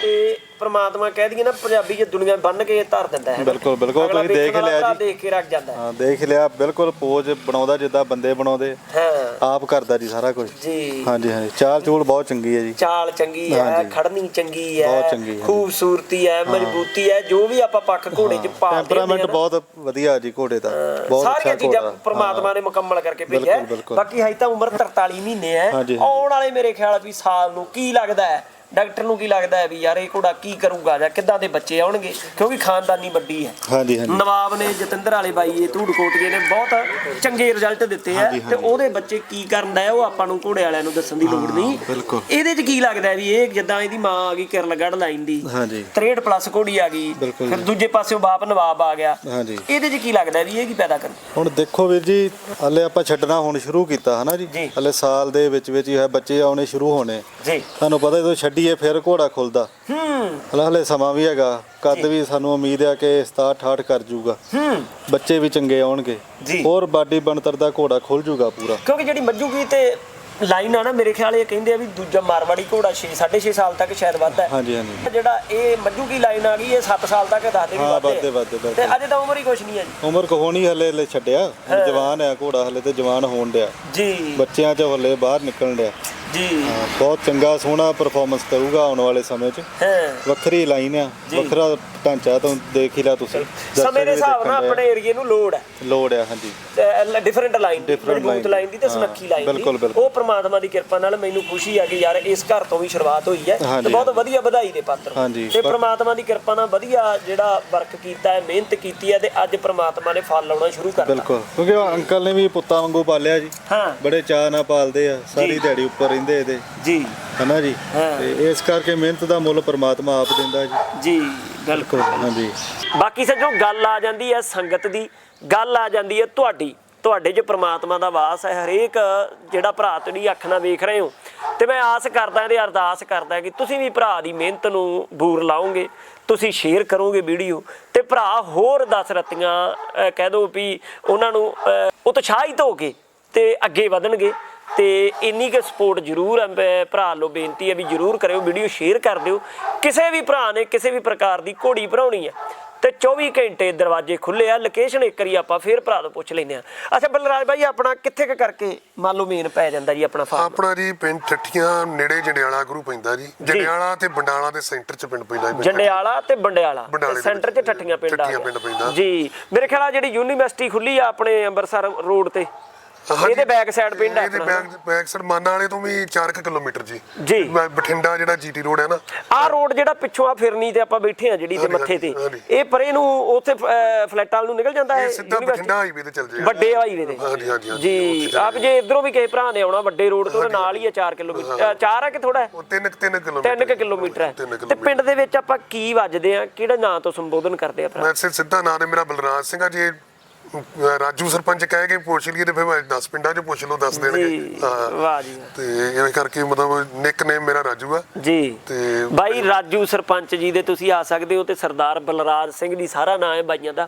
ਤੇ ਪ੍ਰਮਾਤਮਾ ਕਹਿ ਦਈਏ ਨਾ ਪੰਜਾਬੀ ਜੇ ਦੁਨੀਆ ਬੰਨ ਕੇ ਧਰ ਦਿੰਦਾ ਹੈ ਬਿਲਕੁਲ, ਬਿਲਕੁਲ, ਤੁਸੀਂ ਦੇਖ ਲਿਆ ਜੀ। ਦੇਖ ਕੇ ਰੱਖ ਜਾਂਦਾ ਹੈ। ਹਾਂ ਦੇਖ ਲਿਆ ਬਿਲਕੁਲ ਪੋਜ ਬਣਾਉਂਦਾ ਜਿੱਦਾਂ ਬੰਦੇ ਬਣਾਉਂਦੇ ਹਾਂ। ਆਪ ਕਰਦਾ ਜੀ ਸਾਰਾ ਕੁਝ ਜੀ। ਹਾਂਜੀ ਹਾਂਜੀ ਚਾਲ ਚੂਲ ਬਹੁਤ ਚੰਗੀ ਹੈ ਜੀ। ਚਾਲ ਚੰਗੀ ਹੈ। ਖੜਨੀ ਚੰਗੀ ਹੈ ਬਹੁਤ ਚੰਗੀ ਹੈ। ਖੂਬਸੂਰਤੀ ਹੈ ਮਜ਼ਬੂਤੀ ਹੈ ਜੋ ਵੀ ਆਪਾਂ ਪੱਖ ਘੋੜੇ 'ਚ ਪਾ ਟੈਂਪਰਾਮੈਂਟ ਬਹੁਤ ਵਧੀਆ ਜੀ ਘੋੜੇ ਦਾ। ਬਹੁਤ ਅੱਛਾ ਸਾਰੀਆਂ ਚੀਜ਼ਾਂ ਪ੍ਰਮਾਤਮਾ ਨੇ ਮੁਕੰਮਲ ਕਰਕੇ ਭੇਜਿਆ ਹੈ। ਬਾਕੀ ਹਜੇ ਤਾਂ ਉਮਰ 43 ਮਹੀਨੇ ਹੈ। ਆਉਣ ਵਾਲੇ ਮੇਰੇ ਖਿਆਲ ਵੀ ਸਾਲ ਨੂੰ ਕੀ ਲੱਗਦਾ ਹੈ? ਡਾਕਟਰ ਨੂੰ ਕੀ ਲੱਗਦਾ ਹੈ ਵੀ ਯਾਰ ਇਹ ਘੋੜਾ ਕੀ ਕਰੂਗਾ ਜਾਂ ਕਿੱਦਾਂ ਦੇ ਬੱਚੇ ਆਉਣਗੇ? ਕਿਉਂਕਿ ਖਾਨਦਾਨੀ ਵੱਡੀ ਹੈ। ਹਾਂਜੀ ਹਾਂਜੀ। ਨਵਾਬ ਨੇ ਜਤਿੰਦਰ ਵਾਲੇ ਬਾਈ ਇਹ ਧੂੜਕੋਟਗੇ ਨੇ ਬਹੁਤ ਚੰਗੇ ਰਿਜ਼ਲਟ ਦਿੱਤੇ ਆ ਤੇ ਉਹਦੇ ਬੱਚੇ ਕੀ ਕਰਦਾ ਹੈ ਉਹ ਆਪਾਂ ਨੂੰ ਘੋੜੇ ਵਾਲਿਆਂ ਨੂੰ ਦੱਸਣ ਦੀ ਲੋੜ ਨਹੀਂ। ਬਿਲਕੁਲ। ਇਹਦੇ 'ਚ ਕੀ ਲੱਗਦਾ ਹੈ ਵੀ ਇਹ ਜਿੱਦਾਂ ਇਹਦੀ ਮਾਂ ਆ ਗਈ ਕਿਰਲਗੜ੍ਹ ਲਾਈਨ ਦੀ। ਹਾਂਜੀ। 63 ਪਲੱਸ ਘੋੜੀ ਆ ਗਈ ਫਿਰ ਜੀ। ਦੂਜੇ ਪਾਸਿਓਂ ਬਾਪ ਨਵਾਬ ਆ ਗਿਆ। ਹਾਂਜੀ। ਇਹਦੇ 'ਚ ਕੀ ਲੱਗਦਾ ਹੈ ਵੀ ਇਹ ਕੀ ਪੈਦਾ ਕਰੂ? ਹੁਣ ਦੇਖੋ ਵੀਰ ਜੀ ਹਲੇ ਆਪਾਂ ਛੱਡਣਾ ਹੁਣ ਸ਼ੁਰੂ ਕੀਤਾ ਹਨਾ ਜੀ? ਜੀ। ਹਲੇ ਸਾਲ ਦੇ ਵਿੱਚ ਵਿੱਚ ਹੀ ਹੈ ਬੱਚੇ ਆਉਣੇ ਸ਼ੁਰੂ ਹੋਣੇ। ਜੀ। ਤੁਹਾਨੂੰ ਪਤਾ ਜਦੋਂ ਛੱਡੀਏ ਫਿਰ ਘੋੜਾ ਖੁੱਲਦਾ। ਹੂੰ। ਹਲੇ ਹਲੇ ਸਮਾਂ ਵੀ ਹੈਗਾ ਕੱਦ ਵੀ ਸਾਨੂੰ ਉਮੀਦ ਹੈ ਕਿ 67 68 ਕਰ ਜੂਗਾ। ਹੂੰ। ਬੱਚੇ ਵੀ ਚੰਗੇ ਆਉਣਗੇ। ਜੀ। ਹੋਰ ਬਾਡੀ ਬਣਤਰ ਦਾ ਘੋੜਾ ਖੁੱਲ ਜੂਗਾ ਪੂਰਾ। ਕਿਉਂਕਿ ਜਿਹੜੀ ਮੱਜੂਗੀ ਤੇ ਲਾਈਨ ਆ ਨਾ ਮੇਰੇ ਖਿਆਲ ਇਹ ਕਹਿੰਦੇ ਆ ਵੀ ਦੂਜਾ ਮਾਰਵਾੜੀ ਘੋੜਾ 6 6.5 ਸਾਲ ਤੱਕ ਸ਼ਾਇਦ ਵੱਧਦਾ ਹੈ। ਹਾਂਜੀ ਹਾਂਜੀ। ਜਿਹੜਾ ਇਹ ਮੱਜੂਗੀ ਲਾਈਨ ਆ ਗਈ ਇਹ 7 ਸਾਲ ਤੱਕ ਦੱਸਦੇ ਵੀ ਹਾਂ, ਵੱਧਦੇ। ਵੱਧਦੇ, ਆ। ਵੱਧਦੇ, ਤੇ। ਅਜੇ ਤਾਂ ਉਮਰ ਹੀ ਕੁਛ ਨਹੀਂ ਹੈ ਜੀ। ਉਮਰ ਕੋ ਹੋਣੀ ਹਲੇ ਹਲੇ ਛੱਡਿਆ। ਹੁਣ ਜਵਾਨ ਹੈ ਘੋੜਾ ਹਲੇ ਤੇ ਜਵਾਨ ਹੋਣ ਡਿਆ। ਜੀ। ਬੱਚਿਆਂ 'ਚ ਹਲੇ ਬਾਹਰ ਨਿਕਲਣ ਡਿਆ। ਜੀ। ਬਹੁਤ ਚੰਗਾ ਸੋਹਣਾ ਪਰਫਾਰਮੈਂਸ ਕਰੂਗਾ ਆਉਣ ਵਾਲੇ ਸਮੇਂ 'ਚ। ਹਾਂ। ਵੱਖਰੀ ਲਾਈਨ ਆ। ਵੱਖਰਾ ਢਾਂਚਾ ਤੋਂ ਦੇਖ ਹੀ ਲਿਆ ਤੁਸੀਂ। ਸਮੇਂ ਦੇ ਹਿਸਾਬ ਨਾਲ। ਆਪਣੇ ਏਰੀਏ ਨੂੰ ਲੋੜ ਹੈ। ਲੋੜ ਆ ਹਾਂਜੀ। ਡਿਫਰੈਂਟ ਲਾਈਨ ਦੀ ਮਜ਼ਬੂਤ ਲਾਈਨ ਦੀ। ਤੇ ਸੁਨੱਖੀ ਲਾਈਨ ਦੀ। ਉਹ ਪ੍ਰਮਾਤਮਾ ਦੀ ਕਿਰਪਾ ਨਾਲ ਮੈਨੂੰ ਖੁਸ਼ੀ ਆ ਕਿ ਯਾਰ ਇਸ ਘਰ ਤੋਂ ਵੀ ਸ਼ੁਰੂਆਤ ਹੋਈ ਹੈ ਤੇ ਬਹੁਤ। ਵਧੀਆ ਵਧਾਈ ਦੇ ਪਾਤਰ। ਤੇ ਪਰ- ਪ੍ਰਮਾਤਮਾ ਦੀ ਕਿਰਪਾ ਨਾਲ ਵਧੀਆ ਜਿਹੜਾ ਵਰਕ ਕੀਤਾ ਹੈ ਮਿਹਨਤ ਕੀਤੀ ਹੈ ਤੇ ਅੱਜ ਪ੍ਰਮਾਤਮਾ ਨੇ ਫਲ ਲਾਉਣਾ ਸ਼ੁਰੂ ਕਰਤਾ। ਬਿਲਕੁਲ। ਕਿਉਂਕਿ ਉਹ ਅੰਕਲ ਨੇ ਵੀ ਪੁੱਤਾਂ ਵਾਂਗੂ ਪਾਲਿਆ ਜੀ। ਹਾਂ। ਬੜੇ ਚਾਅ ਨਾਲ ਪਾਲਦੇ ਆ ਸਾਰੀ ਦਿਹਾੜੀ ਉੱਪਰ ਰਹਿੰਦੇ ਇਹਦੇ। ਜੀ। ਹਨਾ ਜੀ? ਹਾਂ। ਤੇ ਇਸ ਕਰਕੇ ਮਿਹਨਤ ਦਾ ਮੁੱਲ ਪ੍ਰਮਾਤਮਾ ਆਪ ਦਿੰਦਾ ਜੀ। ਜੀ ਬਿਲਕੁਲ। ਹਾਂਜੀ। ਬਾਕੀ ਸੱਜਣੋ ਗੱਲ ਆ ਜਾਂਦੀ ਹੈ ਸੰਗਤ ਦੀ ਗੱਲ ਆ ਜਾਂਦੀ ਹੈ ਤੁਹਾਡੀ ਤੁਹਾਡੇ 'ਚ ਪ੍ਰਮਾਤਮਾ ਦਾ ਵਾਸ ਹੈ ਹਰੇਕ ਜਿਹੜਾ ਭਰਾ ਤੁਹਾਡੀ ਅੱਖ ਨਾਲ ਵੇਖ ਰਹੇ ਹੋ। ਤੇ ਮੈਂ ਆਸ ਕਰਦਾ ਤੇ ਅਰਦਾਸ ਕਰਦਾ ਕਿ ਤੁਸੀਂ ਵੀ ਭਰਾ ਦੀ ਮਿਹਨਤ ਨੂੰ ਬੂਰ ਲਾਓਗੇ ਤੁਸੀਂ ਸ਼ੇਅਰ ਕਰੋਗੇ ਵੀਡੀਓ ਤੇ ਭਰਾ ਹੋਰ 10 ਰਤੀਆਂ ਅਹ, ਕਹਿ ਦੋ ਵੀ ਉਹਨਾਂ ਨੂੰ ਅਹ, ਉਤਸ਼ਾਹਿਤ ਹੋ ਕੇ ਤੇ ਅੱਗੇ ਵਧਣਗੇ। ਤੇ ਇੰਨੀ ਕੁ ਸਪੋਰਟ ਜ਼ਰੂਰ ਭਰਾ ਲੋ ਬੇਨਤੀ ਹੈ ਵੀ ਜ਼ਰੂਰ ਕਰਿਓ ਵੀਡੀਓ ਸ਼ੇਅਰ ਕਰ ਦਿਓ ਕਿਸੇ ਵੀ ਭਰਾ ਨੇ ਕਿਸੇ ਵੀ ਪ੍ਰਕਾਰ ਦੀ ਘੋੜੀ ਭਰਾਉਣੀ ਹੈ ਤੇ 24 ਘੰਟੇ ਦਰਵਾਜ਼ੇ ਖੁੱਲੇ ਆ ਲੋਕੇਸ਼ਨ ਇੱਕ ਵਾਰੀ ਆਪਾਂ ਫੇਰ ਭਰਾ ਤੋਂ ਪੁੱਛ ਲੈਂਦੇ ਆ ਅੱਛਾ ਬਲਰਾਜ ਭਾਈ ਆਪਣਾ ਕਿੱਥੇ ਕੁ ਕਰਕੇ ਮੰਨ ਲਓ ਮੇਨ ਪੈ ਜਾਂਦਾ ਜੀ ਆਪਣਾ ਫਾਰਮ ਆਪਣਾ ਜੀ ਪਿੰਡ ਠੱਠੀਆਂ ਨੇੜੇ ਜੰਡਿਆਲਾ ਗੁਰੂ ਪੈਂਦਾ ਜੀ ਜੰਡਿਆਲਾ ਤੇ ਬੰਡਾਲਾ ਦੇ ਸੈਂਟਰ ਚ ਪਿੰਡ ਪੈਂਦਾ ਜੀ ਜੰਡਿਆਲਾ ਤੇ ਬੰਡਿਆਲਾ ਸੈਂਟਰ 'ਚ। ਠੱਠੀਆਂ ਪਿੰਡ ਆ। ਜੀ ਮੇਰੇ ਖਿਆਲ ਆ ਜਿਹੜੀ ਯੂਨੀਵਰਸਿਟੀ ਖੁੱਲੀ ਆ ਆਪਣੇ ਅੰਮ੍ਰਿਤਸਰ ਰੋਡ ਤੇ। ਇਹਦੇ ਬੈਕ ਸਾਈਡ ਪਿੰਡ ਆ ਇਹਦੇ ਆਪਣਾ। ਬੈਕ ਬੈਕ ਸਾਈਡ ਮਾਨਾ ਵਾਲੇ ਤੋਂ ਵੀ 4 ਕਿਲੋਮੀਟਰ ਜੀ। ਜੀ। ਬ- ਬਠਿੰਡਾ ਜਿਹੜਾ ਜੀਟੀ ਰੋਡ ਹੈ ਨਾ। ਆਹ ਰੋਡ ਜਿਹੜਾ ਪਿੱਛੋਂ ਆ ਫਿਰਨੀ ਤੇ ਆਪਾਂ ਬੈਠੇ ਆ ਜਿਹੜੀ ਤੇ ਹਾਂਜੀ, ਮੱਥੇ ਤੇ। ਹਾਂਜੀ। ਇਹ ਪਰੇ ਨੂੰ ਉੱਥੇ ਅਹ, ਫਲੈਟਾਂ ਵੱਲ ਨੂੰ ਨਿਕਲ ਜਾਂਦਾ ਹੈ ਇਹ ਸਿੱਧਾ? ਬਠਿੰਡਾ ਹਾਈਵੇ ਤੇ ਚੱਲ ਜਾਏਗਾ। ਵੱਡੇ ਹਾਈਵੇ ਤੇ। ਹਾਂਜੀ, ਹਾਂਜੀ, ਹਾਂਜੀ, ਜੀ ਉੱਥੇ ਆਪ ਜੇ ਇਧਰੋਂ ਵੀ ਕਿਸੇ ਭਰਾ ਨੇ ਆਉਣਾ ਵੱਡੇ ਰੋਡ ਤੋਂ ਨਾਲ ਹੀ ਆ 4 ਕਿਲੋਮੀਟਰ। 4 ਆ ਕਿ ਥੋੜਾ ਹੈ ਉਹ 3 3 ਕਿਲੋਮੀਟਰ 3 ਕਿਲੋਮੀਟਰ ਹੈ। ਤਿੰਨ ਤੇ ਕਿਲੋਮੀਟਰ। ਪਿੰਡ ਦੇ ਵਿੱਚ ਆਪਾਂ ਕੀ ਵੱਜਦੇ ਆ? ਕਿਹੜੇ ਨਾਂ ਤੋਂ ਸੰਬੋਧਨ ਕਰਦੇ ਆ ਭਰਾ? ਮੈਂ ਸਿੱਧਾ ਨਾਮ ਹੈ ਮੇਰਾ ਬਲਰਾਜ ਸਿੰਘ ਆ ਜੀ। ਰਾਜੂ ਸਰਪੰਚ ਕਹਿ ਕੇ ਪੁੱਛ ਲਈਏ ਤੇ ਫਿਰ ਮੈਂ 10 ਪਿੰਡਾਂ 'ਚ ਪੁੱਛ ਲਓ ਦੱਸ ਦੇਣਗੇ। ਹਾਂ। ਵਾਹ ਜੀ। ਤੇ ਇਹ ਕਰਕੇ ਮਤਲਬ ਨਿਕਨੇਮ ਮੇਰਾ ਰਾਜੂ ਆ। ਜੀ। ਤੇ ਬਾਈ ਰਾਜੂ ਸਰਪੰਚ ਜੀ ਦੇ ਤੁਸੀਂ ਆ ਸਕਦੇ ਹੋ ਤੇ ਸਰਦਾਰ ਬਲਰਾਜ ਸਿੰਘ ਜੀ ਸਾਰਾ ਨਾਮ ਹੈ ਬਾਈਆਂ ਦਾ।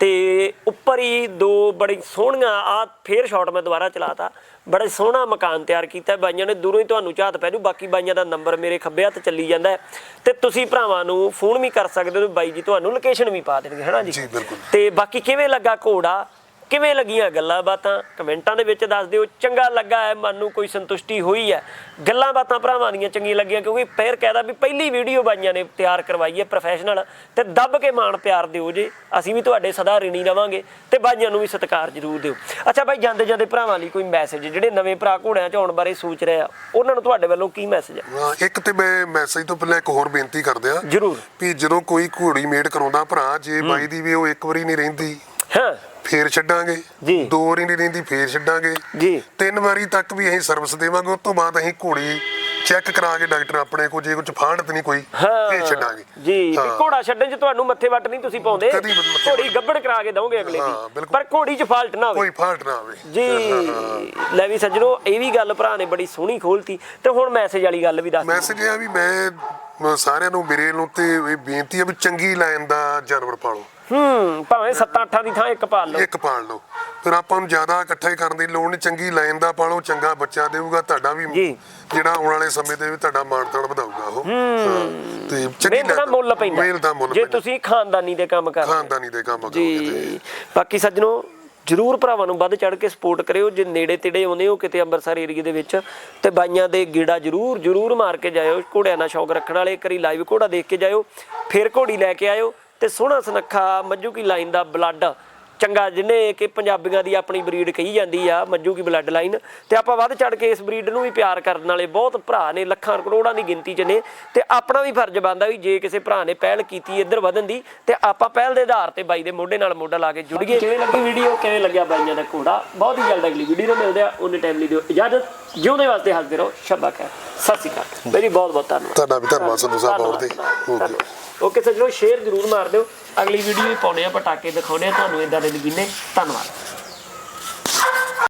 ਤੇ ਉੱਪਰ ਹੀ ਦੋ ਬੜੀ ਸੋਹਣੀਆਂ ਆ ਫੇਰ ਸ਼ਾਟ ਮੈਂ ਦੁਬਾਰਾ ਚਲਾਤਾ ਬੜਾ ਸੋਹਣਾ ਮਕਾਨ ਤਿਆਰ ਕੀਤਾ। ਬਾਈਆਂ ਨੇ ਦੂਰੋਂ ਹੀ ਤੁਹਾਨੂੰ ਝਾਤ ਪੈ ਜੂ ਬਾਕੀ ਬਾਈਆਂ ਦਾ ਨੰਬਰ ਮੇਰੇ ਖੱਬੇ ਹੱਥ ਚੱਲੀ ਜਾਂਦਾ ਤੇ ਤੁਸੀਂ ਭਰਾਵਾਂ ਨੂੰ ਫੋਨ ਵੀ ਕਰ ਸਕਦੇ ਹੋ ਬਾਈ ਜੀ ਤੁਹਾਨੂੰ ਲੋਕੇਸ਼ਨ ਵੀ ਪਾ ਦੇਣਗੇ ਹੈਨਾ ਜੀ ਜੀ, ਬਿਲਕੁਲ। ਤੇ ਬਾਕੀ ਕਿਵੇਂ ਲੱਗਾ ਘੋੜਾ ਕਿਵੇਂ ਲੱਗੀਆਂ ਗੱਲਾਂ ਬਾਤਾਂ? ਕਮੈਂਟਾਂ ਦੇ ਵਿੱਚ ਦੱਸ ਦਿਓ। ਚੰਗਾ ਲੱਗਾ ਹੈ ਮਨ ਨੂੰ ਕੋਈ ਸੰਤੁਸ਼ਟੀ ਹੋਈ ਹੈ। ਗੱਲਾਂ ਬਾਤਾਂ ਭਰਾਵਾਂ ਦੀਆਂ ਚੰਗੀਆਂ ਲੱਗੀਆਂ ਕਿਉਂਕਿ ਫੇਰ ਕਹਿਦਾ ਵੀ ਪਹਿਲੀ ਵੀਡੀਓ ਬਾਈਆਂ ਨੇ ਤਿਆਰ ਕਰਵਾਈ ਹੈ ਪ੍ਰੋਫੈਸ਼ਨਲ ਤੇ ਦੱਬ ਕੇ ਮਾਣ ਪਿਆਰ ਦਿਓ ਜੇ। ਅਸੀਂ ਵੀ ਤੁਹਾਡੇ ਸਦਾ ਰਿਣੀ ਰਵਾਂਗੇ ਤੇ ਬਾਈਆਂ ਨੂੰ ਵੀ ਸਤਿਕਾਰ ਜ਼ਰੂਰ ਦਿਓ। ਅੱਛਾ ਬਾਈ ਜਾਂਦੇ ਜਾਂਦੇ ਭਰਾਵਾਂ ਲਈ ਕੋਈ ਮੈਸੇਜ ਜਿਹੜੇ ਨਵੇਂ ਭਰਾ ਘੋੜਿਆਂ ਚ ਆਉਣ ਬਾਰੇ ਸੋਚ ਰਹੇ ਆ ਉਹਨਾਂ ਨੂੰ ਤੁਹਾਡੇ ਵੱਲੋਂ ਕੀ ਮੈਸੇਜ ਹੈ ਇੱਕ ਤੇ ਮੈਂ ਮੈਸੇਜ ਤੋਂ ਪਹਿਲਾਂ ਇੱਕ ਹੋਰ ਬੇਨਤੀ ਕਰਦੇ ਆ ਜ਼ਰੂਰ। ਵੀ ਜਦੋਂ ਕੋਈ ਘੋੜੀ ਮੇਟ ਕਰਾਉਂਦਾ ਭਰਾ ਜੇ ਬਾਈ ਦੀ ਵੀ ਉਹ ਇੱਕ ਵਾਰੀ ਨਹੀਂ ਰਹਿੰਦੀ ਹਾਂ। ਫੇਰ ਛੱਡਾਂਗੇ। ਜੀ। ਦੋ ਵਾਰੀ ਨਹੀਂ ਰਹਿੰਦੀ ਫੇਰ ਛੱਡਾਂਗੇ। ਜੀ। ਤਿੰਨ ਵਾਰੀ ਤੱਕ ਵੀ ਅਸੀਂ ਸਰਵਿਸ ਦੇਵਾਂਗੇ ਉਸ ਤੋਂ ਬਾਅਦ ਅਸੀਂ ਘੋੜੀ ਚੈੱਕ ਕਰਾ ਕੇ ਡਾਕਟਰ ਆਪਣੇ ਕੋਲ ਜੇ ਕੁਝ ਫਾਂਡ ਨਹੀਂ ਕੋਈ ਫੇਰ ਛੱਡਾਂਗੇ। ਜੀ ਹਾਂ। ਘੋੜਾ ਛੱਡਣ ਚ ਤੁਹਾਨੂੰ ਮੱਥੇ ਵੱਟ ਨਹੀਂ ਤੁਸੀਂ ਪਾਉਂਦੇ? ਕਦੀ ਮੱਥੇ ਘੋੜੀ ਗੱਬੜ ਕਰਾ ਕੇ ਦਵੋਗੇ ਅਗਲੇ ਹਾਂ, ਦੀ ਬਿਲਕੁਲ। ਪਰ ਘੋੜੀ ਚ ਫਾਲਟ ਨਾ ਹੋਵੇ। ਕੋਈ ਫਾਲਟ ਨਾ ਆਵੇ ਜੀ ਲੈ ਵੀ ਸੱਜਣੋ ਇਹ ਵੀ ਗੱਲ ਭਰਾ ਨੇ ਬੜੀ ਸੋਹਣੀ ਖੋਲਤੀ। ਤੇ ਹੁਣ ਮੈਸੇਜ ਵਾਲੀ ਗੱਲ ਵੀ ਦੱਸ ਦਿਓ। ਮੈਸੇਜ ਇਹ ਆ ਵੀ ਮੈਂ ਮ- ਸਾਰਿਆਂ ਨੂੰ ਮੇਰੇ ਨੂੰ ਤੇ ਇਹ ਬੇਨਤੀ ਆ ਵੀ ਚੰਗੀ ਲਾਈਨ ਦਾ ਜਾਨਵਰ ਪਾਲੋ। ਹੂੰ ਭਾਵੇਂ 7-8 ਦੀ ਥਾਂ ਇੱਕ ਪਾਲ ਲਓ। ਇੱਕ ਪਾਲ ਲਓ। ਫਿਰ ਆਪਾਂ ਨੂੰ ਜ਼ਿਆਦਾ ਇਕੱਠਾ ਕਰਨ ਦੀ ਲੋੜ ਨਹੀਂ ਚੰਗੀ ਲਾਈਨ ਦਾ ਪਾਲੋ ਚੰਗਾ ਬੱਚਾ ਦੇਊਗਾ ਤੁਹਾਡਾ ਵੀ। ਜਿਹੜਾ ਆਉਣ ਵਾਲੇ ਸਮੇਂ ਦੇ ਵੀ ਤੁਹਾਡਾ ਮਾਨਤਾਨ ਵਧਾਊਗਾ ਉਹ। ਤੇ ਚੰਗੀ ਦਾ ਮੁੱਲ ਪੈਂਦਾ। ਮਿਹਨਤ ਦਾ ਮੁੱਲ ਜੇ ਤੁਸੀਂ ਖਾਨਦਾਨੀ ਦੇ ਕੰਮ ਕਰਦੇ। ਖਾਨਦਾਨੀ ਦੇ ਕੰਮ ਕਰੋਗੇ ਤੇ ਬਾਕੀ ਸੱਜਣੋ ਜਰੂਰ ਭਰਾਵਾਂ ਨੂੰ ਵੱਧ ਚੜ ਕੇ ਸਪੋਰਟ ਕਰਿਓ। ਜੇ ਨੇੜੇ ਤੇੜੇ ਆਉਂਦੇ ਹੋ ਕਿਤੇ ਅੰਮ੍ਰਿਤਸਰ ਏਰੀਏ ਦੇ ਵਿੱਚ ਤੇ ਬਾਈਆਂ ਦੇ ਗੇੜਾ ਜਰੂਰ ਜਰੂਰ ਮਾਰ ਕੇ ਜਾਇਓ। ਘੋੜਿਆਂ ਦਾ ਸ਼ੌਕ ਰੱਖਣ ਵਾਲੇ ਇੱਕ ਵਾਰੀ ਲਾਈਵ ਘੋੜਾ ਦੇਖ ਕੇ ਜਾਇਓ। ਫਿਰ ਘੋੜੀ ਲੈ ਕੇ ਆਇਓ। ਤੇ ਸੋਹਣਾ ਸੁਨੱਖਾ ਮੱਜੂ ਕੀ ਲਾਈਨ ਦਾ ਬਲੱਡ ਚੰਗਾ ਜਿਹਨੇ ਕਿ ਪੰਜਾਬੀਆਂ ਦੀ ਆਪਣੀ ਬਰੀਡ ਕਹੀ ਜਾਂਦੀ ਆ ਮੱਜੂ ਕੀ ਬਲੱਡ ਲਾਈਨ ਤੇ ਆਪਾਂ ਵੱਧ ਚੜ ਕੇ ਇਸ ਬਰੀਡ ਨੂੰ ਵੀ ਪਿਆਰ ਕਰਨ ਵਾਲੇ ਬਹੁਤ ਭਰਾ ਨੇ ਲੱਖਾਂ ਕਰੋੜਾਂ ਦੀ ਗਿਣਤੀ 'ਚ ਨੇ। ਤੇ ਆਪਣਾ ਵੀ ਫਰਜ਼ ਬਣਦਾ ਵੀ ਜੇ ਕਿਸੇ ਭਰਾ ਨੇ ਪਹਿਲ ਕੀਤੀ ਇੱਧਰ ਵਧਣ ਦੀ ਤੇ ਆਪਾਂ ਪਹਿਲ ਦੇ ਆਧਾਰ ਤੇ ਬਾਈ ਦੇ ਮੋਢੇ ਨਾਲ ਮੋਢਾ ਲਾ ਕੇ ਜੁੜੀਏ। ਕਿਵੇਂ ਲੱਗੀ ਵੀਡੀਓ ਕਿਵੇਂ ਲੱਗਿਆ ਬਾਈਆਂ ਦਾ ਘੋੜਾ? ਬਹੁਤ ਹੀ ਜਲਦ ਅਗਲੀ ਵੀਡੀਓ ਨਾਲ ਮਿਲਦੇ ਆ ਉਹਨੇ ਟਾਈਮ ਲਈ ਦਿਓ ਇਜਾਜ਼ਤ। ਜਿਉਂਦੇ ਵਾਸਤੇ ਹੱਸਦੇ ਰਹੋ। ਸ਼ੱਬਾ ਖੈਰ। ਸਤਿ ਸ਼੍ਰੀ ਅਕਾਲ। ਮੇਰੀ ਬਹੁਤ ਬਹੁਤ ਧੰਨਵਾਦ। ਤੁਹਾਡਾ ਵੀ ਧੰਨਵਾਦ ਸੰਧੂ ਸਾਹਿਬ ਬਹੁਤ ਧੰਨਵਾਦ, ਓਕੇ। ਓਕੇ ਸੱਜਣੋ ਸ਼ੇਅਰ ਜ਼ਰੂਰ ਮਾਰ ਦਿਓ। ਅਗਲੀ ਵੀਡੀਓ ਵੀ ਪਾਉਣੇ ਆ, ਪਟਾਕੇ ਦਿਖਾਉਣੇ ਆ ਤੁਹਾਨੂੰ ਇਦਾਂ ਦੇ ਨਗੀਨੇ ਧੰਨਵਾਦ।